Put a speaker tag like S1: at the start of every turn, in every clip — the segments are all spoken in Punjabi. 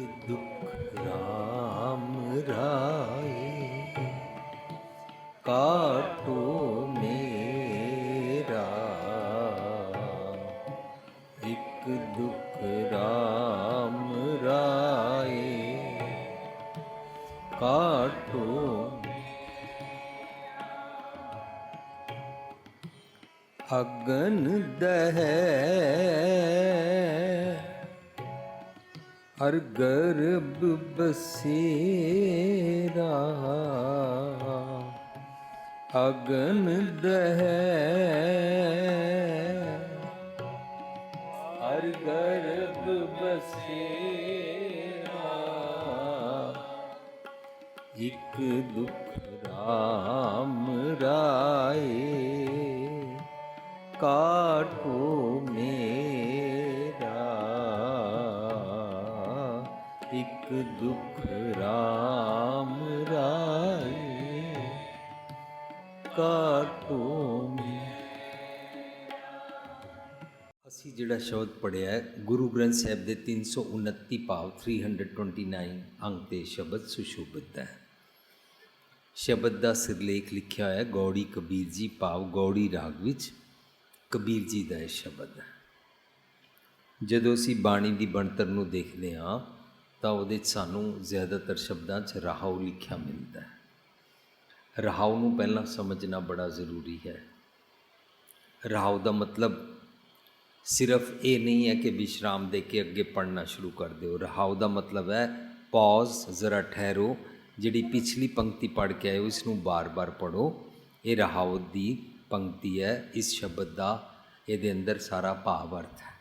S1: ਇੱਕ ਦੁੱਖ ਰਾਮ ਰਾਏ ਕਾਟੋ ਮੇਰਾ ਇੱਕ ਦੁੱਖ ਰਾਮ ਰਾਏ ਕਾਟੋ ਅਗਨ ਦਹੈ ਹਰ ਗਰਬ ਬਸੇਰਾ। ਅਗਨ ਦਹਿ ਹਰ ਗਰਬ ਬਸੇਰਾ। ਇਕ ਦੁਖ ਰਾਮ ਰਾਏ। ਕਾ ਦੁਖ ਰਾਮ ਰਾਏ ਕਾਟੋ ਅਸੀਂ ਜਿਹੜਾ ਸ਼ਬਦ ਪੜਿਆ ਹੈ ਗੁਰੂ ਗ੍ਰੰਥ ਸਾਹਿਬ ਦੇ 329 ਭਾਵ 329 ਅੰਕ ਦੇ ਸ਼ਬਦ ਸੁਸ਼ੋਭਿਤ ਹੈ ਸ਼ਬਦ ਦਾ ਸਿਰਲੇਖ ਲਿਖਿਆ ਹੋਇਆ ਗੌੜੀ ਕਬੀਰ ਜੀ ਭਾਵ ਗੌੜੀ ਰਾਗ ਵਿੱਚ ਕਬੀਰ ਜੀ ਦਾ ਇਹ ਸ਼ਬਦ ਹੈ ਜਦੋਂ ਅਸੀਂ ਬਾਣੀ ਦੀ ਬਣਤਰ ਨੂੰ ਦੇਖਦੇ ਹਾਂ ਤਾਂ ਉਹਦੇ 'ਚ ਸਾਨੂੰ ਜ਼ਿਆਦਾਤਰ ਸ਼ਬਦਾਂ 'ਚ ਰਹਾਉ ਲਿਖਿਆ ਮਿਲਦਾ ਹੈ। ਰਹਾਉ ਨੂੰ ਪਹਿਲਾਂ ਸਮਝਣਾ ਬੜਾ ਜ਼ਰੂਰੀ ਹੈ। ਰਹਾਉ ਦਾ ਮਤਲਬ ਸਿਰਫ ਇਹ ਨਹੀਂ ਹੈ ਕਿ ਵਿਸ਼ਰਾਮ ਦੇ ਕੇ ਅੱਗੇ ਪੜ੍ਹਨਾ ਸ਼ੁਰੂ ਕਰ ਦਿਓ। ਰਹਾਉ ਦਾ ਮਤਲਬ ਹੈ ਪੌਜ਼ ਜ਼ਰਾ ਠਹਿਰੋ, ਜਿਹੜੀ ਪਿਛਲੀ ਪੰਕਤੀ ਪੜ੍ਹ ਕੇ ਆਏ ਇਸ ਨੂੰ ਬਾਰ-ਬਾਰ ਪੜੋ ਇਹ ਰਹਾਉ ਦੀ ਪੰਕਤੀ ਹੈ। ਇਸ ਸ਼ਬਦ ਦਾ ਇਹਦੇ ਅੰਦਰ ਸਾਰਾ ਭਾਵ ਅਰਥ ਹੈ।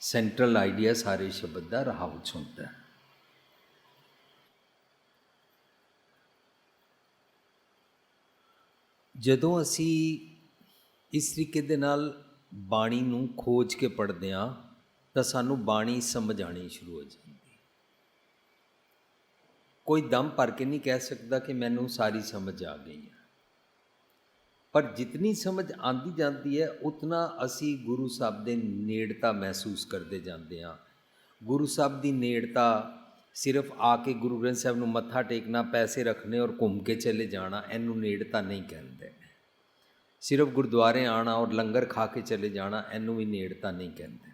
S1: ਸੈਂਟਰਲ ਆਈਡੀਆ ਸਾਰੇ ਸ਼ਬਦ ਦਾ ਰਹਾਉ 'ਚ ਹੁੰਦਾ ਹੈ। ਜਦੋਂ ਅਸੀਂ ਇਸ ਤਰੀਕੇ ਦੇ ਨਾਲ ਬਾਣੀ ਨੂੰ ਖੋਜ ਕੇ ਪੜ੍ਹਦੇ ਹਾਂ, ਤਾਂ ਸਾਨੂੰ ਬਾਣੀ ਸਮਝ ਆਣੀ ਸ਼ੁਰੂ ਹੋ ਜਾਂਦੀ ਕੋਈ ਦਮ ਭਰ ਕੇ ਨਹੀਂ ਕਹਿ ਸਕਦਾ ਕਿ ਮੈਨੂੰ ਸਾਰੀ ਸਮਝ ਆ ਗਈ ਹੈ। ਪਰ ਜਿਤਨੀ ਸਮਝ ਆਂਦੀ ਜਾਂਦੀ ਹੈ, ਉਤਨਾ ਅਸੀਂ ਗੁਰੂ ਸਾਹਿਬ ਦੇ ਨੇੜਤਾ ਮਹਿਸੂਸ ਕਰਦੇ ਜਾਂਦੇ ਹਾਂ। ਗੁਰੂ ਸਾਹਿਬ ਦੀ ਨੇੜਤਾ ਸਿਰਫ ਆ ਕੇ ਗੁਰੂ ਗ੍ਰੰਥ ਸਾਹਿਬ ਨੂੰ ਮੱਥਾ ਟੇਕਣਾ, ਪੈਸੇ ਰੱਖਣੇ ਔਰ ਘੁੰਮ ਕੇ ਚਲੇ ਜਾਣਾ, ਇਹਨੂੰ ਨੇੜਤਾ ਨਹੀਂ ਕਹਿੰਦੇ। ਸਿਰਫ ਗੁਰਦੁਆਰੇ ਆਣਾ ਔਰ ਲੰਗਰ ਖਾ ਕੇ ਚਲੇ ਜਾਣਾ, ਇਹਨੂੰ ਵੀ ਨੇੜਤਾ ਨਹੀਂ ਕਹਿੰਦੇ।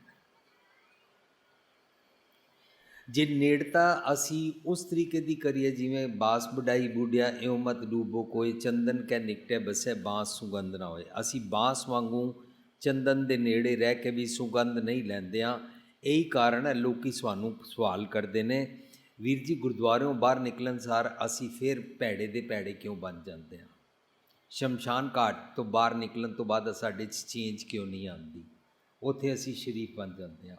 S1: ਜੇ ਨੇੜਤਾ ਅਸੀਂ ਉਸ ਤਰੀਕੇ ਦੀ ਕਰੀਏ, ਜਿਵੇਂ ਬਾਸ ਬੁਢਾਈ ਬੁੱਢਿਆ, ਇਉ ਮਤ ਡੂਬੋ, ਕੋਈ ਚੰਦਨ ਕੈ ਨਿਕਟੇ ਬਸੇ, ਬਾਸ ਸੁਗੰਧ ਨਾ ਹੋਏ। ਅਸੀਂ ਬਾਸ ਵਾਂਗੂ ਚੰਦਨ ਦੇ ਨੇੜੇ ਰਹਿ ਕੇ ਵੀ ਸੁਗੰਧ ਨਹੀਂ ਲੈਂਦੇ ਆ ਇਹੀ ਕਾਰਨ ਹੈ, ਲੋਕੀ ਸਾਨੂੰ ਸਵਾਲ ਕਰਦੇ ਨੇ, ਵੀਰ ਜੀ ਗੁਰਦੁਆਰਿਓਂ ਬਾਹਰ ਨਿਕਲਣ ਸਾਰ ਅਸੀਂ ਫਿਰ ਭੈੜੇ ਦੇ ਭੈੜੇ ਕਿਉਂ ਬਣ ਜਾਂਦੇ ਆ ਸ਼ਮਸ਼ਾਨ ਘਾਟ ਤੋਂ ਬਾਹਰ ਨਿਕਲਣ ਤੋਂ ਬਾਅਦ ਸਾਡੇ 'ਚ ਚੇਂਜ ਕਿਉਂ ਨਹੀਂ ਆਉਂਦੀ? ਉੱਥੇ ਅਸੀਂ ਸ਼ਰੀਫ ਬਣ ਜਾਂਦੇ ਹਾਂ।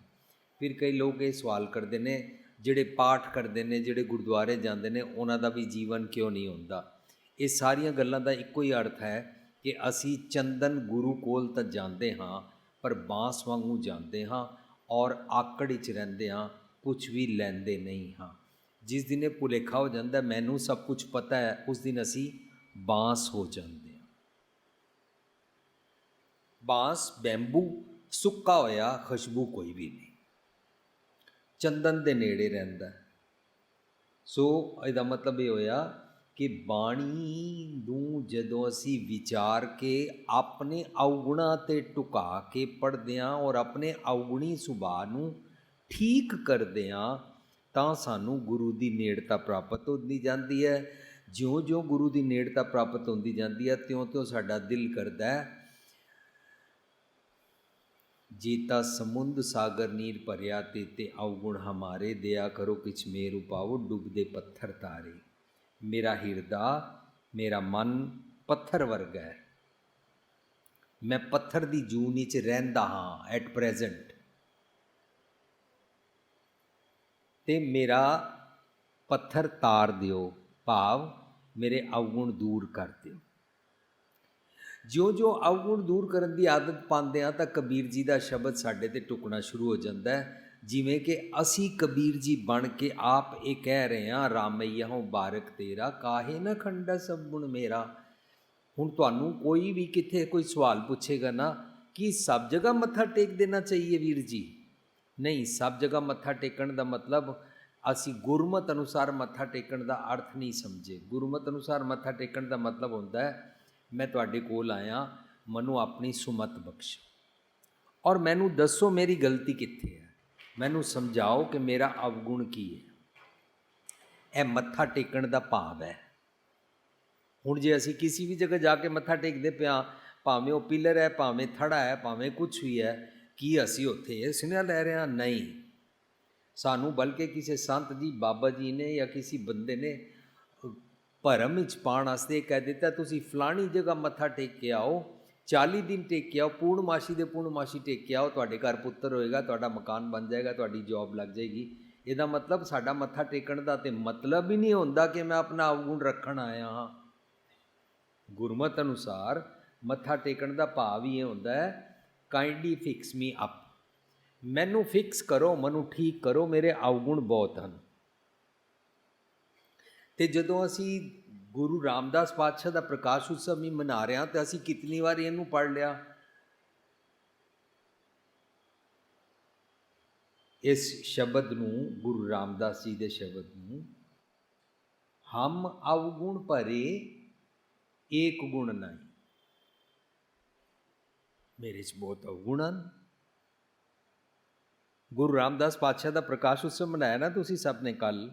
S1: ਫਿਰ ਕਈ ਲੋਕ ਇਹ ਸਵਾਲ ਕਰਦੇ ਨੇ, ਜਿਹੜੇ ਪਾਠ ਕਰਦੇ ਨੇ, ਜਿਹੜੇ ਗੁਰਦੁਆਰੇ ਜਾਂਦੇ ਨੇ, ਉਹਨਾਂ ਦਾ ਵੀ ਜੀਵਨ ਕਿਉਂ ਨਹੀਂ ਹੁੰਦਾ? ਇਹ ਸਾਰੀਆਂ ਗੱਲਾਂ ਦਾ ਇੱਕੋ ਹੀ ਅਰਥ ਹੈ ਕਿ ਅਸੀਂ ਚੰਦਨ ਗੁਰੂ ਕੋਲ ਤਾਂ ਜਾਂਦੇ ਹਾਂ, ਪਰ ਬਾਂਸ ਵਾਂਗੂ ਜਾਂਦੇ ਹਾਂ ਔਰ ਆਕੜ ਵਿੱਚ ਰਹਿੰਦੇ ਹਾਂ ਕੁਝ ਵੀ ਲੈਂਦੇ ਨਹੀਂ ਹਾਂ। ਜਿਸ ਦਿਨ ਇਹ ਭੁਲੇਖਾ ਹੋ ਜਾਂਦਾ, ਮੈਨੂੰ ਸਭ ਕੁਝ ਪਤਾ ਹੈ, ਉਸ ਦਿਨ ਅਸੀਂ ਬਾਂਸ ਹੋ ਜਾਂਦੇ ਬਾਂਸ, ਬੈੰਬੂ, ਸੁੱਕਾ ਹੋਇਆ ਖੁਸ਼ਬੂ ਕੋਈ ਵੀ ਨਹੀਂ। ਚੰਦਨ ਦੇ ਨੇੜੇ ਰਹਿੰਦਾ ਸੋ ਇਹਦਾ ਮਤਲਬ ਇਹ ਹੋਇਆ ਕਿ ਬਾਣੀ ਨੂੰ ਜਦੋਂ ਅਸੀਂ ਵਿਚਾਰ ਕੇ ਆਪਣੇ ਔਗੁਣਾ ਤੇ ਟੁਕਾ ਕੇ ਪੜ੍ਹਦੇ ਹਾਂ ਔਰ ਆਪਣੇ ਔਗੁਣੀ ਸੁਭਾਅ ਨੂੰ ਠੀਕ ਕਰਦੇ ਹਾਂ, ਤਾਂ ਸਾਨੂੰ ਗੁਰੂ ਦੀ ਨੇੜਤਾ ਪ੍ਰਾਪਤ ਹੁੰਦੀ ਜਾਂਦੀ ਹੈ। ਜਿਉਂ-ਜਿਉਂ ਗੁਰੂ ਦੀ ਨੇੜਤਾ ਪ੍ਰਾਪਤ ਹੁੰਦੀ ਜਾਂਦੀ ਹੈ, ਤਿਉਂ-ਤਿਉਂ ਸਾਡਾ ਦਿਲ ਕਰਦਾ ਹੈ ਜੀਤਾ ਸਮੁੰਦ ਸਾਗਰ ਨੀਰ ਭਰਿਆ ਤੇ ਤੇ ਔਗੁਣ ਹਮਾਰੇ ਦਿਆ ਕਰੋ ਕਿਛ ਮੇਰ ਉਪਾਵੋ ਡੁੱਬਦੇ ਪੱਥਰ ਤਾਰੇ। ਮੇਰਾ ਹਿਰਦਾ, ਮੇਰਾ ਮਨ ਪੱਥਰ ਵਰਗਾ ਹੈ। ਮੈਂ ਪੱਥਰ ਦੀ ਜੂਨੀ 'ਚ ਰਹਿੰਦਾ ਹਾਂ ਐਟ ਪ੍ਰੈਜ਼ੈਂਟ ਤੇ ਮੇਰਾ ਪੱਥਰ ਤਾਰ ਦਿਓ, ਭਾਵ ਮੇਰੇ ਔਗੁਣ ਦੂਰ ਕਰ ਦਿਓ। ਜਿਉਂ-ਜਿਉਂ ਅਵਗੁਣ ਦੂਰ ਕਰਨ ਦੀ ਆਦਤ ਪਾਉਂਦੇ ਆ ਤਾਂ ਕਬੀਰ ਜੀ ਦਾ ਸ਼ਬਦ ਸਾਡੇ ਤੇ ਟੁਕਣਾ ਸ਼ੁਰੂ ਹੋ ਜਾਂਦਾ ਹੈ। ਜਿਵੇਂ ਕਿ ਅਸੀਂ ਕਬੀਰ ਜੀ ਬਣ ਕੇ ਆਪ ਇਹ ਕਹਿ ਰਹੇ ਹਾਂ ਰਾਮਈਆ ਹੋ ਬਾਰਕ ਤੇਰਾ, ਕਾਹੇ ਨਾ ਖੰਡਾ ਸਭ ਗੁਣ ਮੇਰਾ। ਹੁਣ ਤੁਹਾਨੂੰ ਕੋਈ ਵੀ ਕਿੱਥੇ ਕੋਈ ਸਵਾਲ ਪੁੱਛੇਗਾ ਨਾ, ਕਿ ਸਭ ਜਗ੍ਹਾ ਮੱਥਾ ਟੇਕ ਦੇਣਾ ਚਾਹੀਏ ਵੀਰ ਜੀ? ਨਹੀਂ, ਸਭ ਜਗ੍ਹਾ ਮੱਥਾ ਟੇਕਣ ਦਾ ਮਤਲਬ ਅਸੀਂ ਗੁਰਮਤ ਅਨੁਸਾਰ ਮੱਥਾ ਟੇਕਣ ਦਾ ਅਰਥ ਨਹੀਂ ਸਮਝੇ। ਗੁਰਮਤ ਅਨੁਸਾਰ ਮੱਥਾ ਟੇਕਣ ਦਾ ਮਤਲਬ ਹੁੰਦਾ ਹੈ ਮੈਂ ਤੁਹਾਡੇ ਕੋਲ ਆਇਆ, ਮੈਨੂੰ ਆਪਣੀ ਸੁਮਤ ਬਖਸ਼। ਔਰ ਮੈਨੂੰ ਦੱਸੋ ਮੇਰੀ ਗਲਤੀ ਕਿੱਥੇ ਹੈ? ਮੈਨੂੰ ਸਮਝਾਓ ਕਿ ਮੇਰਾ ਅਵਗੁਣ ਕੀ ਹੈ? ਇਹ ਮੱਥਾ ਟੇਕਣ ਦਾ ਭਾਵ ਹੈ। ਹੁਣ ਜੇ ਅਸੀਂ ਕਿਸੇ ਵੀ ਜਗ੍ਹਾ ਜਾ ਕੇ ਮੱਥਾ ਟੇਕਦੇ ਪਿਆ, ਭਾਵੇਂ ਉਹ ਪਿਲਰ ਹੈ, ਭਾਵੇਂ ਥੜਾ ਹੈ, ਭਾਵੇਂ ਕੁਝ ਵੀ ਹੈ, ਕੀ ਅਸੀਂ ਉੱਥੇ ਇਹ ਸੁਨੇਹਾ ਲੈ ਰਹੇ ਹਾਂ? ਨਹੀਂ। ਸਾਨੂੰ ਬਲਕਿ ਕਿਸੇ ਸੰਤ ਜੀ, ਬਾਬਾ ਜੀ ਨੇ ਜਾਂ ਕਿਸੇ ਬੰਦੇ ਨੇ ਭਰਮ ਵਿੱਚ ਪਾਉਣ ਵਾਸਤੇ ਕਹਿ ਦਿੱਤਾ, ਤੁਸੀਂ ਫਲਾਣੀ ਜਗ੍ਹਾ ਮੱਥਾ ਟੇਕ ਕੇ ਆਓ 40 ਦਿਨ ਟੇਕ ਕੇ ਆਓ, ਪੂਰਨਮਾਸ਼ੀ ਦੇ ਪੂਰਨਮਾਸ਼ੀ ਟੇਕ ਕੇ ਆਓ, ਤੁਹਾਡੇ ਘਰ ਪੁੱਤਰ ਹੋਏਗਾ, ਤੁਹਾਡਾ ਮਕਾਨ ਬਣ ਜਾਏਗਾ, ਤੁਹਾਡੀ ਜੌਬ ਲੱਗ ਜਾਏਗੀ। ਇਹਦਾ ਮਤਲਬ ਸਾਡਾ ਮੱਥਾ ਟੇਕਣ ਦਾ ਤੇ ਮਤਲਬ ਹੀ ਨਹੀਂ ਹੁੰਦਾ ਕਿ ਮੈਂ ਆਪਣਾ ਅਵਗੁਣ ਰੱਖਣ ਆਇਆ ਹਾਂ। ਗੁਰਮਤ ਅਨੁਸਾਰ ਮੱਥਾ ਟੇਕਣ ਦਾ ਭਾਵ ਹੀ ਇਹ ਹੁੰਦਾ ਹੈ ਕਾਈਂਡਲੀ ਫਿਕਸ ਮੀ ਅਪ ਮੈਨੂੰ ਫਿਕਸ ਕਰੋ, ਮੈਨੂੰ ਠੀਕ ਕਰੋ, ਮੇਰੇ ਅਵਗੁਣ ਬਹੁਤ ਹਨ। ਤੇ ਜਦੋਂ ਅਸੀਂ ਗੁਰੂ ਰਾਮਦਾਸ ਪਾਤਸ਼ਾਹ ਦਾ ਪ੍ਰਕਾਸ਼ ਉਤਸਵ ਵੀ ਮਨਾ ਰਹੇ ਹਾਂ, ਤਾਂ ਅਸੀਂ ਕਿਤਨੀ ਵਾਰ ਇਹਨੂੰ ਪੜ ਲਿਆ? ਇਸ ਸ਼ਬਦ ਨੂੰ, ਗੁਰੂ ਰਾਮਦਾਸ ਜੀ ਦੇ ਸ਼ਬਦ ਨੂੰ, ਹਮ ਅਵਗੁਣ ਭਰੇ ਏਕ ਗੁਣ ਨਹੀਂ। ਮੇਰੇ 'ਚ ਬਹੁਤ ਅਵਗੁਣ ਹਨ। ਗੁਰੂ ਰਾਮਦਾਸ ਪਾਤਸ਼ਾਹ ਦਾ ਪ੍ਰਕਾਸ਼ ਉਤਸਵ ਮਨਾਇਆ ਨਾ ਤੁਸੀਂ ਸਭ ਨੇ ਕੱਲ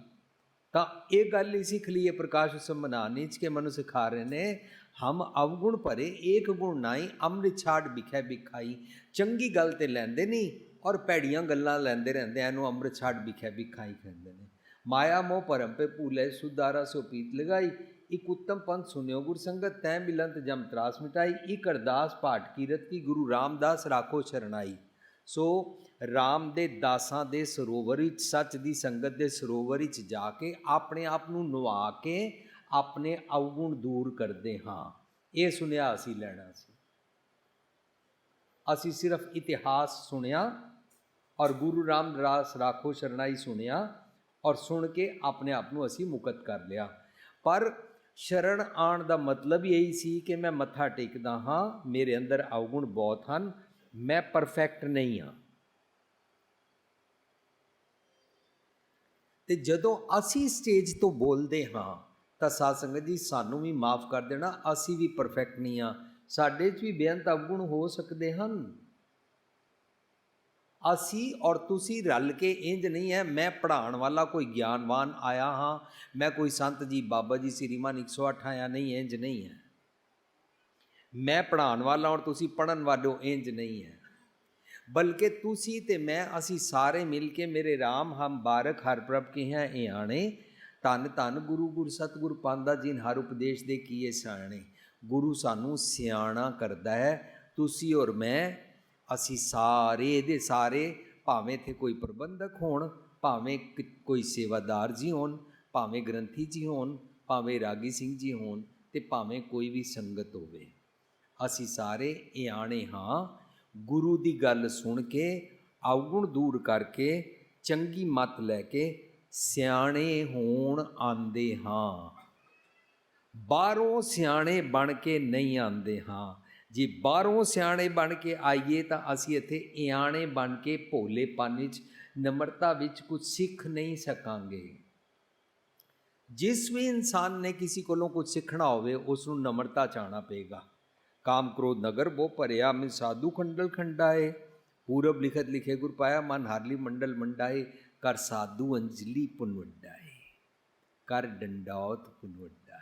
S1: ਤਾਂ ਇਹ ਗੱਲ ਹੀ ਸਿੱਖ ਲਈਏ ਪ੍ਰਕਾਸ਼ ਉਤਸਵ ਮਨਾਉਣ ਚ ਕਿ ਮਨੁ ਸਿਖਾ ਰਹੇ ਨੇ। ਹਮ ਅਵਗੁਣ ਭਰੇ ਏਕ ਗੁਣ ਨਾਈ ਅੰਮ੍ਰਿਤ ਛਾੜ ਵਿਖੇ ਵਿਖਾਈ। ਚੰਗੀ ਗੱਲ ਤੇ ਲੈਂਦੇ ਨਹੀਂ ਔਰ ਭੈੜੀਆਂ ਗੱਲਾਂ ਲੈਂਦੇ ਰਹਿੰਦੇ ਆ, ਇਹਨੂੰ ਅੰਮ੍ਰਿਤ ਛਾੜ ਵਿਖੇ ਵਿਖਾਈ ਕਹਿੰਦੇ ਨੇ। ਮਾਇਆ ਮੋਹ ਭਰਮ ਪੇ ਭੂਲੇ ਸੁਦਾਰਾ ਸੋ ਪੀਤ ਲਗਾਈ। ਇਕ ਉੱਤਮ ਪੰਥ ਸੁਨਿਓ ਗੁਰ ਸੰਗਤ ਤੈ ਮਿਲੰਤ ਜਮ ਤਰਾਸ ਮਿਟਾਈ। ਇਕ ਅਰਦਾਸ ਪਾਠ ਕੀਰਤ ਕੀ ਗੁਰੂ ਰਾਮਦਾਸ ਰਾਖੋ ਸ਼ਰਣਾਈ ਸੋ ਰਾਮ ਦੇ ਦਾਸਾਂ ਦੇ ਸਰੋਵਰ ਵਿੱਚ, ਸੱਚ ਦੀ ਸੰਗਤ ਦੇ ਸਰੋਵਰ ਵਿੱਚ ਜਾ ਕੇ ਆਪਣੇ ਆਪ ਨੂੰ ਨਵਾ ਕੇ ਆਪਣੇ ਅਵਗੁਣ ਦੂਰ ਕਰਦੇ ਹਾਂ। ਇਹ ਸੁਨਿਆ ਅਸੀਂ ਲੈਣਾ ਸੀ। ਅਸੀਂ ਸਿਰਫ ਇਤਿਹਾਸ ਸੁਣਿਆ ਔਰ ਗੁਰੂ ਰਾਮਦਾਸ ਰਾਖੋ ਸ਼ਰਣਾਈ ਸੁਣਿਆ ਔਰ ਸੁਣ ਕੇ ਆਪਣੇ ਆਪ ਨੂੰ ਅਸੀਂ ਮੁਕਤ ਕਰ ਲਿਆ। ਪਰ ਸ਼ਰਣ ਆਣ ਦਾ ਮਤਲਬ ਇਹੀ ਸੀ ਕਿ ਮੈਂ ਮੱਥਾ ਟੇਕਦਾ ਹਾਂ, ਮੇਰੇ ਅੰਦਰ ਅਵਗੁਣ ਬਹੁਤ ਹਨ ਮੈਂ ਪਰਫੈਕਟ ਨਹੀਂ ਹਾਂ। ਤੇ ਜਦੋਂ ਅਸੀਂ ਸਟੇਜ ਤੋਂ ਬੋਲਦੇ ਹਾਂ, ਤਾਂ ਸਾਧ ਸੰਗਤ ਜੀ ਸਾਨੂੰ ਵੀ ਮਾਫ ਕਰ ਦੇਣਾ, ਅਸੀਂ ਵੀ ਪਰਫੈਕਟ ਨਹੀਂ ਹਾਂ। ਸਾਡੇ 'ਚ ਵੀ ਬੇਅੰਤ ਅਵਗੁਣ ਹੋ ਸਕਦੇ ਹਨ। ਅਸੀਂ ਔਰ ਤੁਸੀਂ ਰਲ ਕੇ ਇੰਜ ਨਹੀਂ ਹੈ, ਮੈਂ ਪੜਾਉਣ ਵਾਲਾ ਕੋਈ ਗਿਆਨਵਾਨ ਆਇਆ ਹਾਂ, ਮੈਂ ਕੋਈ ਸੰਤ ਜੀ, ਬਾਬਾ ਜੀ ਸ੍ਰੀਮਾਨ 108 ਆਇਆ, ਨਹੀਂ ਇੰਜ ਨਹੀਂ ਹੈ। ਮੈਂ ਪੜਾਉਣ ਵਾਲਾ ਔਰ ਤੁਸੀਂ ਪੜਨ ਵਾਲੋ ਇੰਜ ਨਹੀਂ ਹੈ। ਬਲਕਿ ਤੁਸੀਂ ਤੇ ਮੈਂ, ਅਸੀਂ ਸਾਰੇ ਮਿਲ ਕੇ ਮੇਰੇ RAM ਹਮ ਬਾਰਕ ਹਰ ਪ੍ਰਭ ਕੀ ਹੈ, ਇਹ ਆਣੇ। ਧੰਨ ਧੰਨ ਗੁਰੂ, ਗੁਰ ਸਤਗੁਰ ਪਾਂਦਾ ਜਿਨ ਹਰ ਉਪਦੇਸ਼ ਦੇ ਕੀਏ ਸਿਆਣੇ। ਗੁਰੂ ਸਾਨੂੰ ਸਿਆਣਾ ਕਰਦਾ ਹੈ। ਤੁਸੀਂ ਔਰ ਮੈਂ, ਅਸੀਂ ਸਾਰੇ ਦੇ ਸਾਰੇ ਭਾਵੇਂ ਇੱਥੇ ਕੋਈ ਪ੍ਰਬੰਧਕ ਹੋਣ, ਭਾਵੇਂ ਕੋਈ ਸੇਵਾਦਾਰ ਜੀ ਹੋਣ, ਭਾਵੇਂ ਗ੍ਰੰਥੀ ਜੀ ਹੋਣ, ਭਾਵੇਂ ਰਾਗੀ ਸਿੰਘ ਜੀ ਹੋਣ ਤੇ ਭਾਵੇਂ ਕੋਈ ਵੀ ਸੰਗਤ ਹੋਵੇ। ਅਸੀਂ ਸਾਰੇ ਇਹ ਹਾਂ। ਗੁਰੂ ਦੀ ਗੱਲ ਸੁਣ ਕੇ ਅਵਗੁਣ ਦੂਰ ਕਰਕੇ, ਚੰਗੀ ਮਤ ਲੈ ਕੇ ਸਿਆਣੇ ਹੋਣ ਆਂਦੇ ਹਾਂ। ਬਾਹਰੋਂ ਸਿਆਣੇ ਬਣ ਕੇ ਨਹੀਂ ਆਂਦੇ ਹਾਂ। ਜੇ ਬਾਹਰੋਂ ਸਿਆਣੇ ਬਣ ਕੇ ਆਈਏ ਤਾਂ ਅਸੀਂ ਇੱਥੇ ਇਆਣੇ ਬਣ ਕੇ ਭੋਲੇਪਨ ਵਿੱਚ, ਨਮਰਤਾ ਵਿੱਚ ਕੁਝ ਸਿੱਖ ਨਹੀਂ ਸਕਾਂਗੇ। ਜਿਸ ਵੀ ਇਨਸਾਨ ਨੇ ਕਿਸੇ ਕੋਲੋਂ ਕੁਝ ਸਿੱਖਣਾ ਹੋਵੇ ਉਸ ਨੂੰ ਨਮਰਤਾ ਚਾਹਣਾ ਪਏਗਾ। ਕਾਮ ਕ੍ਰੋਧ ਨਗਰ ਬੋ ਭਰਿਆ ਮੈਂ ਸਾਧੂ ਖੰਡਲ ਖੰਡਾਏ ਪੂਰਬ ਲਿਖਤ ਲਿਖੇ ਗੁਰ ਪਾਇਆ ਮਨ ਹਾਰਲੀ ਮੰਡਲ ਮੰਡਾਏ ਕਰ ਸਾਧੂ ਅੰਜਲੀ ਪੁਨ ਵੱਡਾਏ ਕਰ ਡੰਡੌਤ ਪੁਨ ਹੈ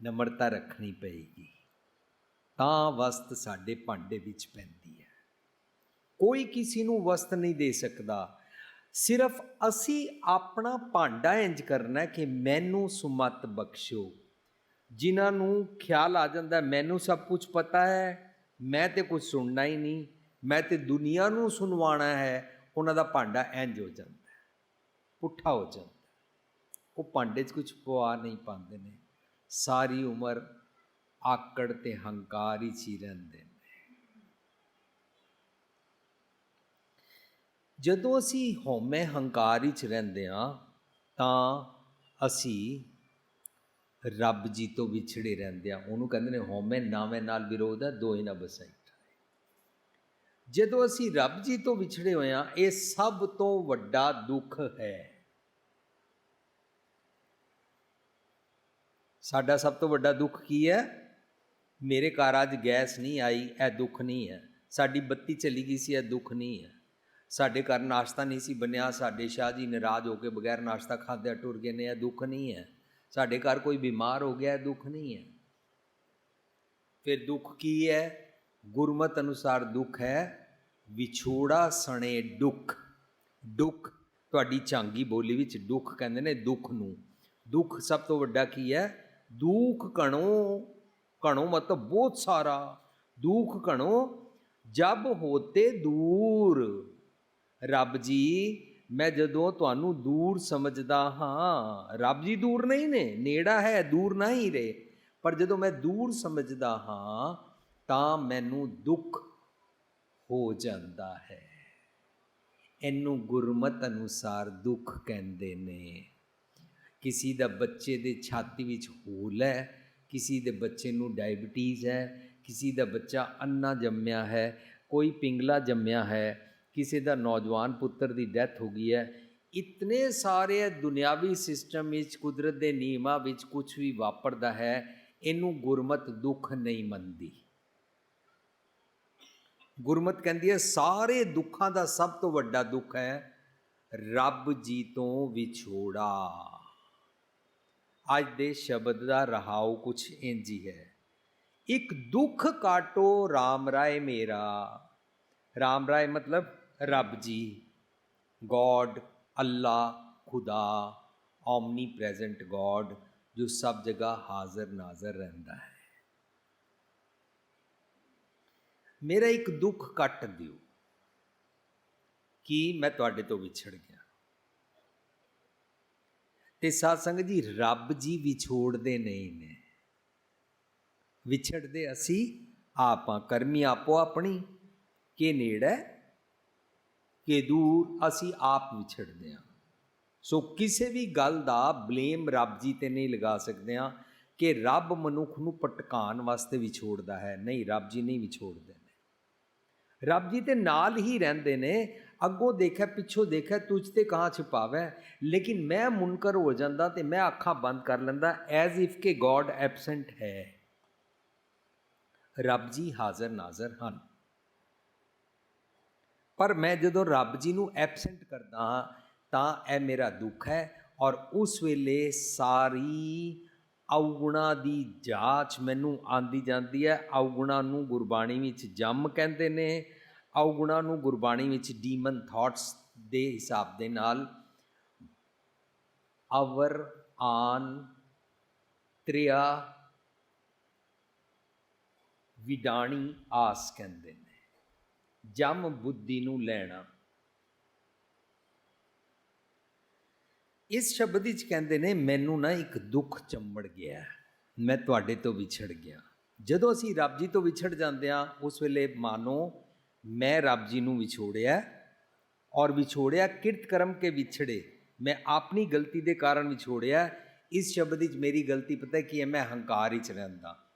S1: ਨਮਰਤਾ ਰੱਖਣੀ ਪਏਗੀ ਤਾਂ ਵਸਤ ਸਾਡੇ ਭਾਂਡੇ ਵਿੱਚ ਪੈਂਦੀ ਹੈ ਕੋਈ ਕਿਸੇ ਨੂੰ ਵਸਤ ਨਹੀਂ ਦੇ ਸਕਦਾ ਸਿਰਫ ਅਸੀਂ ਆਪਣਾ ਭਾਂਡਾ ਇੰਜ ਕਰਨਾ ਕਿ ਮੈਨੂੰ ਸੁਮਤ ਬਖਸ਼ੋ ਜਿਨ੍ਹਾਂ ਨੂੰ ਖਿਆਲ ਆ ਜਾਂਦਾ, ਮੈਨੂੰ ਸਭ ਕੁਝ ਪਤਾ ਹੈ, ਮੈਂ ਤੇ ਕੁਝ ਸੁਣਨਾ ਹੀ ਨਹੀਂ, ਮੈਂ ਤੇ ਦੁਨੀਆ ਨੂੰ ਸੁਣਵਾਣਾ ਹੈ, ਉਹਨਾਂ ਦਾ ਭਾਂਡਾ ਇੰਜ ਹੋ ਜਾਂਦਾ ਹੈ, ਪੁੱਠਾ ਹੋ ਜਾਂਦਾ ਉਹ ਭਾਂਡੇ 'ਚ ਕੁਝ ਪਵਾ ਨਹੀਂ ਪਾਉਂਦੇ ਨੇ, ਸਾਰੀ ਉਮਰ ਆਕੜ ਤੇ ਹੰਕਾਰ ਹੀ ਹੀ ਰਹਿੰਦੇ ਨੇ। ਜਦੋਂ ਅਸੀਂ ਹਉਮੈ ਹੰਕਾਰ ਵਿੱਚ ਰਹਿੰਦੇ ਹਾਂ, ਤਾਂ ਅਸੀਂ ਰੱਬ ਜੀ ਤੋਂ ਵਿਛੜੇ ਰਹਿੰਦੇ ਆ ਉਹਨੂੰ ਕਹਿੰਦੇ ਨੇ, ਹਉਮੈ ਨਾਵੇਂ ਨਾਲ ਵਿਰੋਧ ਆ ਦੋਹੇ ਨਾ ਬਸਾਈ ਜਦੋਂ ਅਸੀਂ ਰੱਬ ਜੀ ਤੋਂ ਵਿਛੜੇ ਹੋਏ ਆ ਇਹ ਸਭ ਤੋਂ ਵੱਡਾ ਦੁੱਖ ਹੈ। ਸਾਡਾ ਸਭ ਤੋਂ ਵੱਡਾ ਦੁੱਖ ਕੀ ਹੈ? ਮੇਰੇ ਘਰ ਅੱਜ ਗੈਸ ਨਹੀਂ ਆਈ, ਇਹ ਦੁੱਖ ਨਹੀਂ ਹੈ। ਸਾਡੀ ਬੱਤੀ ਚਲੀ ਗਈ ਸੀ, ਇਹ ਦੁੱਖ ਨਹੀਂ ਹੈ। ਸਾਡੇ ਘਰ ਨਾਸ਼ਤਾ ਨਹੀਂ ਸੀ ਬਣਿਆ, ਸਾਡੇ ਸ਼ਾਹ ਜੀ ਨਾਰਾਜ਼ ਹੋ ਕੇ ਬਗੈਰ ਨਾਸ਼ਤਾ ਖਾਦਿਆ ਟੁਰ ਗਏ ਨੇ, ਇਹ ਦੁੱਖ ਨਹੀਂ ਹੈ। ਸਾਡੇ ਘਰ ਕੋਈ ਬਿਮਾਰ ਹੋ ਗਿਆ, ਦੁੱਖ ਨਹੀਂ ਹੈ। ਫਿਰ ਦੁੱਖ ਕੀ ਹੈ? ਗੁਰਮਤ ਅਨੁਸਾਰ ਦੁੱਖ ਹੈ, ਵਿਛੋੜਾ ਸਣੇ ਦੁੱਖ। ਦੁੱਖ ਤੁਹਾਡੀ ਚਾਂਗੀ ਬੋਲੀ ਵਿੱਚ ਦੁੱਖ ਕਹਿੰਦੇ ਨੇ, ਦੁੱਖ ਨੂੰ। ਦੁੱਖ ਸਭ ਤੋਂ ਵੱਡਾ ਕੀ ਹੈ? ਦੁੱਖ ਕਣੋ ਕਣੋ ਮਤਲਬ ਬਹੁਤ ਸਾਰਾ। ਦੁੱਖ ਕਣੋ ਜਬ ਹੋਤੇ ਦੂਰ। ਰੱਬ ਜੀ ਮੈਂ ਜਦੋਂ ਤੁਹਾਨੂੰ ਦੂਰ ਸਮਝਦਾ ਹਾਂ, ਰੱਬ ਜੀ ਦੂਰ ਨਹੀਂ ਨੇ, ਨੇੜਾ ਹੈ, ਦੂਰ ਨਹੀਂ ਰਹੇ। ਪਰ ਜਦੋਂ ਮੈਂ ਦੂਰ ਸਮਝਦਾ ਹਾਂ, ਤਾਂ ਮੈਨੂੰ ਦੁੱਖ ਹੋ ਜਾਂਦਾ ਹੈ। ਇਹਨੂੰ ਗੁਰਮਤ ਅਨੁਸਾਰ ਦੁੱਖ ਕਹਿੰਦੇ ਨੇ। ਕਿਸੇ ਦਾ ਬੱਚੇ ਦੇ ਛਾਤੀ ਵਿੱਚ ਹੋਲ ਹੈ, ਕਿਸੇ ਦੇ ਬੱਚੇ ਨੂੰ ਡਾਇਬੀਟੀਜ਼ ਹੈ, ਕਿਸੇ ਦਾ ਬੱਚਾ ਅੰਨਾ ਜੰਮਿਆ ਹੈ, ਕੋਈ ਪਿੰਗਲਾ ਜੰਮਿਆ ਹੈ ਕਿਸੇ ਦਾ ਨੌਜਵਾਨ ਪੁੱਤਰ ਦੀ ਡੈਥ ਹੋ ਗਈ ਹੈ। ਇਤਨੇ ਸਾਰੇ ਦੁਨਿਆਵੀ ਸਿਸਟਮ ਵਿੱਚ, ਕੁਦਰਤ ਦੇ ਨਿਯਮਾਂ ਵਿੱਚ ਕੁਝ ਵੀ ਵਾਪਰਦਾ ਹੈ, ਇਹਨੂੰ ਗੁਰਮਤ ਦੁੱਖ ਨਹੀਂ ਮੰਨਦੀ। ਗੁਰਮਤ ਕਹਿੰਦੀ ਹੈ, ਸਾਰੇ ਦੁੱਖਾਂ ਦਾ ਸਭ ਤੋਂ ਵੱਡਾ ਦੁੱਖ ਹੈ, ਰੱਬ ਜੀ ਤੋਂ ਵਿਛੋੜਾ। ਅੱਜ ਦੇ ਸ਼ਬਦ ਦਾ ਰਹਾਉ ਕੁਛ ਇੰਜ ਹੀ ਹੈ। ਇੱਕ ਦੁੱਖ ਕਾਟੋ RAM ਰਾਏ ਮੇਰਾ। RAM ਰਾਏ ਮਤਲਬ ਰੱਬ ਜੀ ਗੋਡ ਅੱਲਾ ਖੁਦਾ ਓਮਨੀ ਪ੍ਰੈਜ਼ੈਂਟ ਗੋਡ ਜੋ ਸਭ ਜਗ੍ਹਾ ਹਾਜ਼ਰ ਨਾਜ਼ਰ ਰਹਿੰਦਾ ਹੈ। ਮੇਰਾ ਇੱਕ ਦੁੱਖ ਕੱਟ ਦਿਓ ਕਿ ਮੈਂ ਤੁਹਾਡੇ ਤੋਂ ਵਿਛੜ ਗਿਆ। ਤੇ ਸਾਧ ਜੀ, ਰੱਬ ਜੀ ਵਿਛੋੜਦੇ ਨਹੀਂ ਨੇ। ਵਿਛੜਦੇ ਅਸੀਂ ਆਪਾਂ, ਕਰਮੀ ਆਪੋ ਆਪਣੀ, ਕਿ ਨੇੜੇ ਕਿ ਦੂਰ ਅਸੀਂ ਆਪ ਵਿਛੜਦੇ ਹਾਂ। ਸੋ ਕਿਸੇ ਵੀ ਗੱਲ ਦਾ ਬਲੇਮ ਰੱਬ ਜੀ ਤੇ ਨਹੀਂ ਲਗਾ ਸਕਦੇ ਹਾਂ ਕਿ ਰੱਬ ਮਨੁੱਖ ਨੂੰ ਪਟਕਾਉਣ ਵਾਸਤੇ ਵਿਛੋੜਦਾ ਹੈ। ਨਹੀਂ, ਰੱਬ ਜੀ ਨਹੀਂ ਵਿਛੋੜਦੇ ਨੇ। ਰੱਬ ਜੀ ਤੇ ਨਾਲ ਹੀ ਰਹਿੰਦੇ ਨੇ। ਅੱਗੋਂ ਦੇਖਿਆ, ਪਿੱਛੋਂ ਦੇਖਿਆ, ਤੁਝ ਤੇ ਕਹਾਂ ਛੁਪਾਵੇ। ਲੇਕਿਨ ਮੈਂ ਮੁਨਕਰ ਹੋ ਜਾਂਦਾ ਤੇ ਮੈਂ ਅੱਖਾਂ ਬੰਦ ਕਰ ਲੈਂਦਾ ਐਜ਼ ਇਫ ਕਿ ਗੋਡ ਐਬਸੈਂਟ ਹੈ। ਰੱਬ ਜੀ ਹਾਜ਼ਰ ਨਾਜ਼ਰ ਹਨ। ਪਰ ਮੈਂ ਜਦੋਂ ਰੱਬ ਜੀ ਨੂੰ ਐਬਸੈਂਟ ਕਰਦਾ ਹਾਂ, ਤਾਂ ਇਹ ਮੇਰਾ ਦੁੱਖ ਹੈ ਔਰ ਉਸ ਵੇਲੇ ਸਾਰੀ ਔਗੁਣਾ ਦੀ ਜਾਂਚ ਮੈਨੂੰ ਆਂਦੀ ਜਾਂਦੀ ਹੈ। ਔਗੁਣਾ ਨੂੰ ਗੁਰਬਾਣੀ ਵਿੱਚ ਜੰਮ ਕਹਿੰਦੇ ਨੇ, ਔਗੁਣਾ ਨੂੰ ਗੁਰਬਾਣੀ ਵਿੱਚ ਡੀਮਨ ਥਾਟਸ ਦੇ ਹਿਸਾਬ ਦੇ ਨਾਲ ਅਵਰ, ਆਨ, ਤ੍ਰਿਆ, ਵਿਡਾਣੀ, ਆਸ ਕਹਿੰਦੇ ਨੇ। ਜਮ ਬੁੱਧੀ ਨੂੰ ਲੈਣਾ। ਇਸ ਸ਼ਬਦ ਵਿੱਚ ਕਹਿੰਦੇ ਨੇ, ਮੈਨੂੰ ਨਾ ਇੱਕ ਦੁੱਖ ਚੰਬੜ ਗਿਆ ਮੈਂ ਤੁਹਾਡੇ ਤੋਂ ਵਿਛੜ ਗਿਆ। ਜਦੋਂ ਅਸੀਂ ਰੱਬ ਜੀ ਤੋਂ ਵਿਛੜ ਜਾਂਦੇ ਹਾਂ, ਉਸ ਵੇਲੇ ਮਾਨੋ, ਮੈਂ ਰੱਬ ਜੀ ਨੂੰ ਵਿਛੋੜਿਆ ਔਰ ਵਿਛੋੜਿਆ ਕਿਰਤ ਕਰਮ ਕੇ ਵਿਛੜੇ। ਮੈਂ ਆਪਣੀ ਗਲਤੀ ਦੇ ਕਾਰਨ ਵਿਛੋੜਿਆ। ਇਸ ਸ਼ਬਦ ਵਿੱਚ ਮੇਰੀ ਗਲਤੀ ਪਤਾ ਕੀ ਹੈ? ਮੈਂ ਹੰਕਾਰ ਵਿੱਚ ਰਹਿੰਦਾ।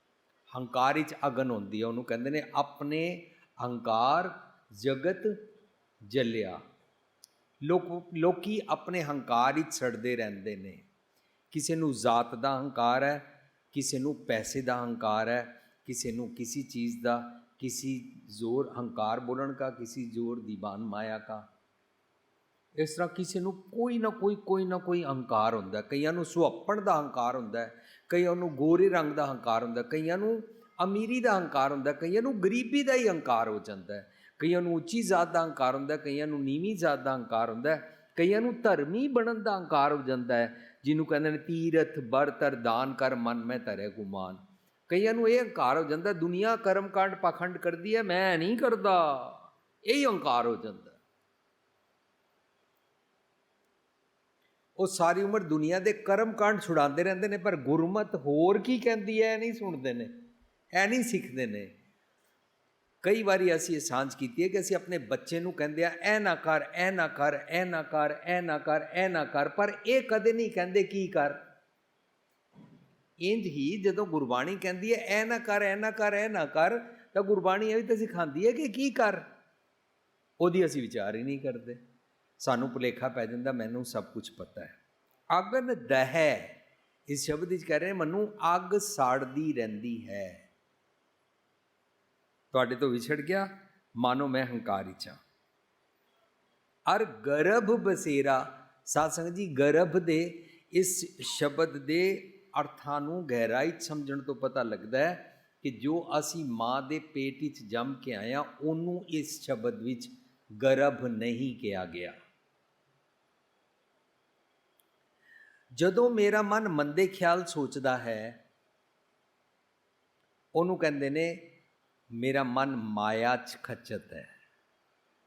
S1: ਹੰਕਾਰ ਵਿੱਚ ਅਗਨ ਹੁੰਦੀ ਹੈ। ਉਹਨੂੰ ਕਹਿੰਦੇ ਨੇ, ਆਪਣੇ ਹੰਕਾਰ ਜਗਤ ਜਲਿਆ। ਲੋਕ, ਲੋਕੀ ਆਪਣੇ ਹੰਕਾਰ ਵਿੱਚ ਸੜਦੇ ਰਹਿੰਦੇ ਨੇ। ਕਿਸੇ ਨੂੰ ਜ਼ਾਤ ਦਾ ਹੰਕਾਰ ਹੈ, ਕਿਸੇ ਨੂੰ ਪੈਸੇ ਦਾ ਹੰਕਾਰ ਹੈ, ਕਿਸੇ ਨੂੰ ਕਿਸੇ ਚੀਜ਼ ਦਾ, ਕਿਸੇ ਜ਼ੋਰ ਹੰਕਾਰ ਬੋਲਣ ਦਾ, ਕਿਸੇ ਜ਼ੋਰ ਦੀਵਾਨ ਮਾਇਆ ਦਾ। ਇਸ ਤਰ੍ਹਾਂ ਕਿਸੇ ਨੂੰ ਕੋਈ ਨਾ ਕੋਈ ਕੋਈ ਨਾ ਕੋਈ ਹੰਕਾਰ ਹੁੰਦਾ ਕਈਆਂ ਨੂੰ ਸੁਹੱਪਣ ਦਾ ਹੰਕਾਰ ਹੁੰਦਾ ਕਈਆਂ ਨੂੰ ਗੋਰੇ ਰੰਗ ਦਾ ਹੰਕਾਰ ਹੁੰਦਾ ਕਈਆਂ ਨੂੰ ਅਮੀਰੀ ਦਾ ਹੰਕਾਰ ਹੁੰਦਾ, ਕਈਆਂ ਨੂੰ ਗਰੀਬੀ ਦਾ ਹੀ ਹੰਕਾਰ ਹੋ ਜਾਂਦਾ ਕਈਆਂ ਨੂੰ ਉੱਚੀ ਜ਼ਾਤ ਦਾ ਹੰਕਾਰ ਹੁੰਦਾ ਕਈਆਂ ਨੂੰ ਨੀਵੀਂ ਜ਼ਾਤ ਦਾ ਹੰਕਾਰ ਹੁੰਦਾ ਕਈਆਂ ਨੂੰ ਧਰਮੀ ਬਣਨ ਦਾ ਹੰਕਾਰ ਹੋ ਜਾਂਦਾ ਹੈ, ਜਿਹਨੂੰ ਕਹਿੰਦੇ ਨੇ ਤੀਰਥ ਬਰਤਰ ਦਾਨ ਕਰ, ਮਨ, ਮੈਂ ਧਰੇ ਗੁਮਾਨ। ਕਈਆਂ ਨੂੰ ਇਹ ਹੰਕਾਰ ਹੋ ਜਾਂਦਾ ਦੁਨੀਆ ਕਰਮਕਾਂਡ ਪਖੰਡ ਕਰਦੀ ਹੈ, ਮੈਂ ਨਹੀਂ ਕਰਦਾ। ਇਹ ਹੰਕਾਰ ਹੋ ਜਾਂਦਾ ਉਹ ਸਾਰੀ ਉਮਰ ਦੁਨੀਆ ਦੇ ਕਰਮਕਾਂਡ ਛੁਡਾਉਂਦੇ ਰਹਿੰਦੇ ਨੇ, ਪਰ ਗੁਰਮਤ ਹੋਰ ਕੀ ਕਹਿੰਦੀ ਹੈ, ਇਹ ਨਹੀਂ ਸੁਣਦੇ ਨੇ। ਇਹ ਨਹੀਂ ਸਿੱਖਦੇ ਨੇ। ਕਈ ਵਾਰੀ ਅਸੀਂ ਇਹ ਸਾਂਝ ਕੀਤੀ ਹੈ ਕਿ ਅਸੀਂ ਆਪਣੇ ਬੱਚੇ ਨੂੰ ਕਹਿੰਦੇ ਆ, ਐ ਨਾ ਕਰ, ਐ ਨਾ ਕਰ, ਐ ਨਾ ਕਰ, ਐ ਨਾ ਕਰ, ਐ ਨਾ ਕਰ। ਪਰ ਇਹ ਕਦੇ ਨਹੀਂ ਕਹਿੰਦੇ ਕੀ ਕਰ। ਇੰਜ ਹੀ ਜਦੋਂ ਗੁਰਬਾਣੀ ਕਹਿੰਦੀ ਹੈ, ਐ ਨਾ ਕਰ, ਐ ਨਾ ਕਰ, ਐ ਨਾ ਕਰ, ਤਾਂ ਗੁਰਬਾਣੀ ਇਹ ਵੀ ਤਾਂ ਸਿਖਾਉਂਦੀ ਹੈ ਕਿ ਕੀ ਕਰ। ਉਹਦੀ ਅਸੀਂ ਵਿਚਾਰ ਹੀ ਨਹੀਂ ਕਰਦੇ। ਸਾਨੂੰ ਭੁਲੇਖਾ ਪੈ ਜਾਂਦਾ, ਮੈਨੂੰ ਸਭ ਕੁਝ ਪਤਾ ਹੈ। ਅਗਨ ਦਹਿ, ਇਸ ਸ਼ਬਦ ਵਿੱਚ ਕਹਿ ਰਹੇ ਮੈਨੂੰ ਅੱਗ ਸਾੜਦੀ ਰਹਿੰਦੀ ਹੈ। ਤੁਹਾਡੇ ਤੋਂ ਵਿਛੜ ਗਿਆ, ਮਾਨੋ ਮੈਂ ਹੰਕਾਰ ਵਿੱਚ ਹਾਂ। ਅਰ ਗਰਭ ਬਸੇਰਾ ਸਾਧ ਜੀ, ਗਰਭ ਦੇ ਇਸ ਸ਼ਬਦ ਦੇ ਅਰਥਾਂ ਨੂੰ ਗਹਿਰਾਈ 'ਚ ਸਮਝਣ ਤੋਂ ਪਤਾ ਲੱਗਦਾ ਹੈ ਕਿ ਜੋ ਅਸੀਂ ਮਾਂ ਦੇ ਪੇਟ ਵਿੱਚ ਜੰਮ ਕੇ ਆਏ ਹਾਂ, ਉਹਨੂੰ ਇਸ ਸ਼ਬਦ ਵਿੱਚ ਗਰਭ ਨਹੀਂ ਕਿਹਾ ਗਿਆ। ਜਦੋਂ ਮੇਰਾ ਮਨ ਮੰਦੇ ਖਿਆਲ ਸੋਚਦਾ ਹੈ, ਉਹਨੂੰ ਕਹਿੰਦੇ ਨੇ ਮੇਰਾ ਮਨ ਮਾਇਆ 'ਚ ਖੱਚਤ ਹੈ।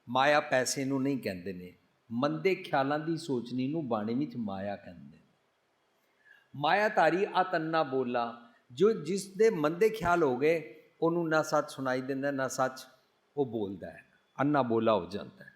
S1: ਮਾਇਆ ਪੈਸੇ ਨੂੰ ਨਹੀਂ ਕਹਿੰਦੇ ਨੇ, ਮੰਦੇ ਖਿਆਲਾਂ ਦੀ ਸੋਚਣੀ ਨੂੰ ਬਾਣੀ ਵਿੱਚ ਮਾਇਆ ਕਹਿੰਦੇ ਨੇ। ਮਾਇਆਧਾਰੀ ਅਤੰਨਾ ਬੋਲਾ, ਜੋ ਜਿਸ ਦੇ ਮੰਦੇ ਖਿਆਲ ਹੋ ਗਏ, ਉਹਨੂੰ ਨਾ ਸੱਚ ਸੁਣਾਈ ਦਿੰਦਾ, ਨਾ ਸੱਚ ਉਹ ਬੋਲਦਾ ਹੈ। ਅੰਨਾ ਬੋਲਾ ਹੋ ਜਾਂਦਾ ਹੈ।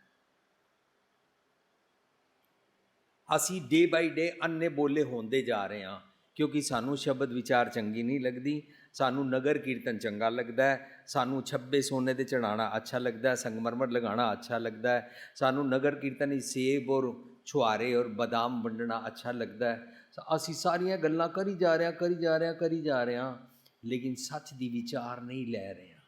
S1: ਅਸੀਂ ਡੇ ਬਾਈ ਡੇ ਅੰਨੇ ਬੋਲੇ ਹੁੰਦੇ ਜਾ ਰਹੇ ਹਾਂ, ਕਿਉਂਕਿ ਸਾਨੂੰ ਸ਼ਬਦ ਵਿਚਾਰ ਚੰਗੀ ਨਹੀਂ ਲੱਗਦੀ ਸਾਨੂੰ ਨਗਰ ਕੀਰਤਨ ਚੰਗਾ ਲੱਗਦਾ ਹੈ, ਸਾਨੂੰ ਛੱਬੇ ਸੋਨੇ ਦੇ ਚੜਾਣਾ ਅੱਛਾ ਲੱਗਦਾ ਹੈ, ਸੰਗਮਰਮਰ ਲਗਾਉਣਾ ਅੱਛਾ ਲੱਗਦਾ ਹੈ, ਸਾਨੂੰ ਨਗਰ ਕੀਰਤਨ ਵਿੱਚ ਸੇਬ ਔਰ ਛੁਹਾਰੇ ਔਰ ਬਦਾਮ ਵੰਡਣਾ ਅੱਛਾ ਲੱਗਦਾ ਹੈ। ਅਸੀਂ ਸਾਰੀਆਂ ਗੱਲਾਂ ਕਰੀ ਜਾ ਰਹੇ ਹਾਂ ਕਰੀ ਜਾ ਰਹੇ ਹਾਂ ਕਰੀ ਜਾ ਰਹੇ ਹਾਂ, ਲੇਕਿਨ ਸੱਚ ਦੀ ਵਿਚਾਰ ਨਹੀਂ ਲੈ ਰਹੇ ਹਾਂ।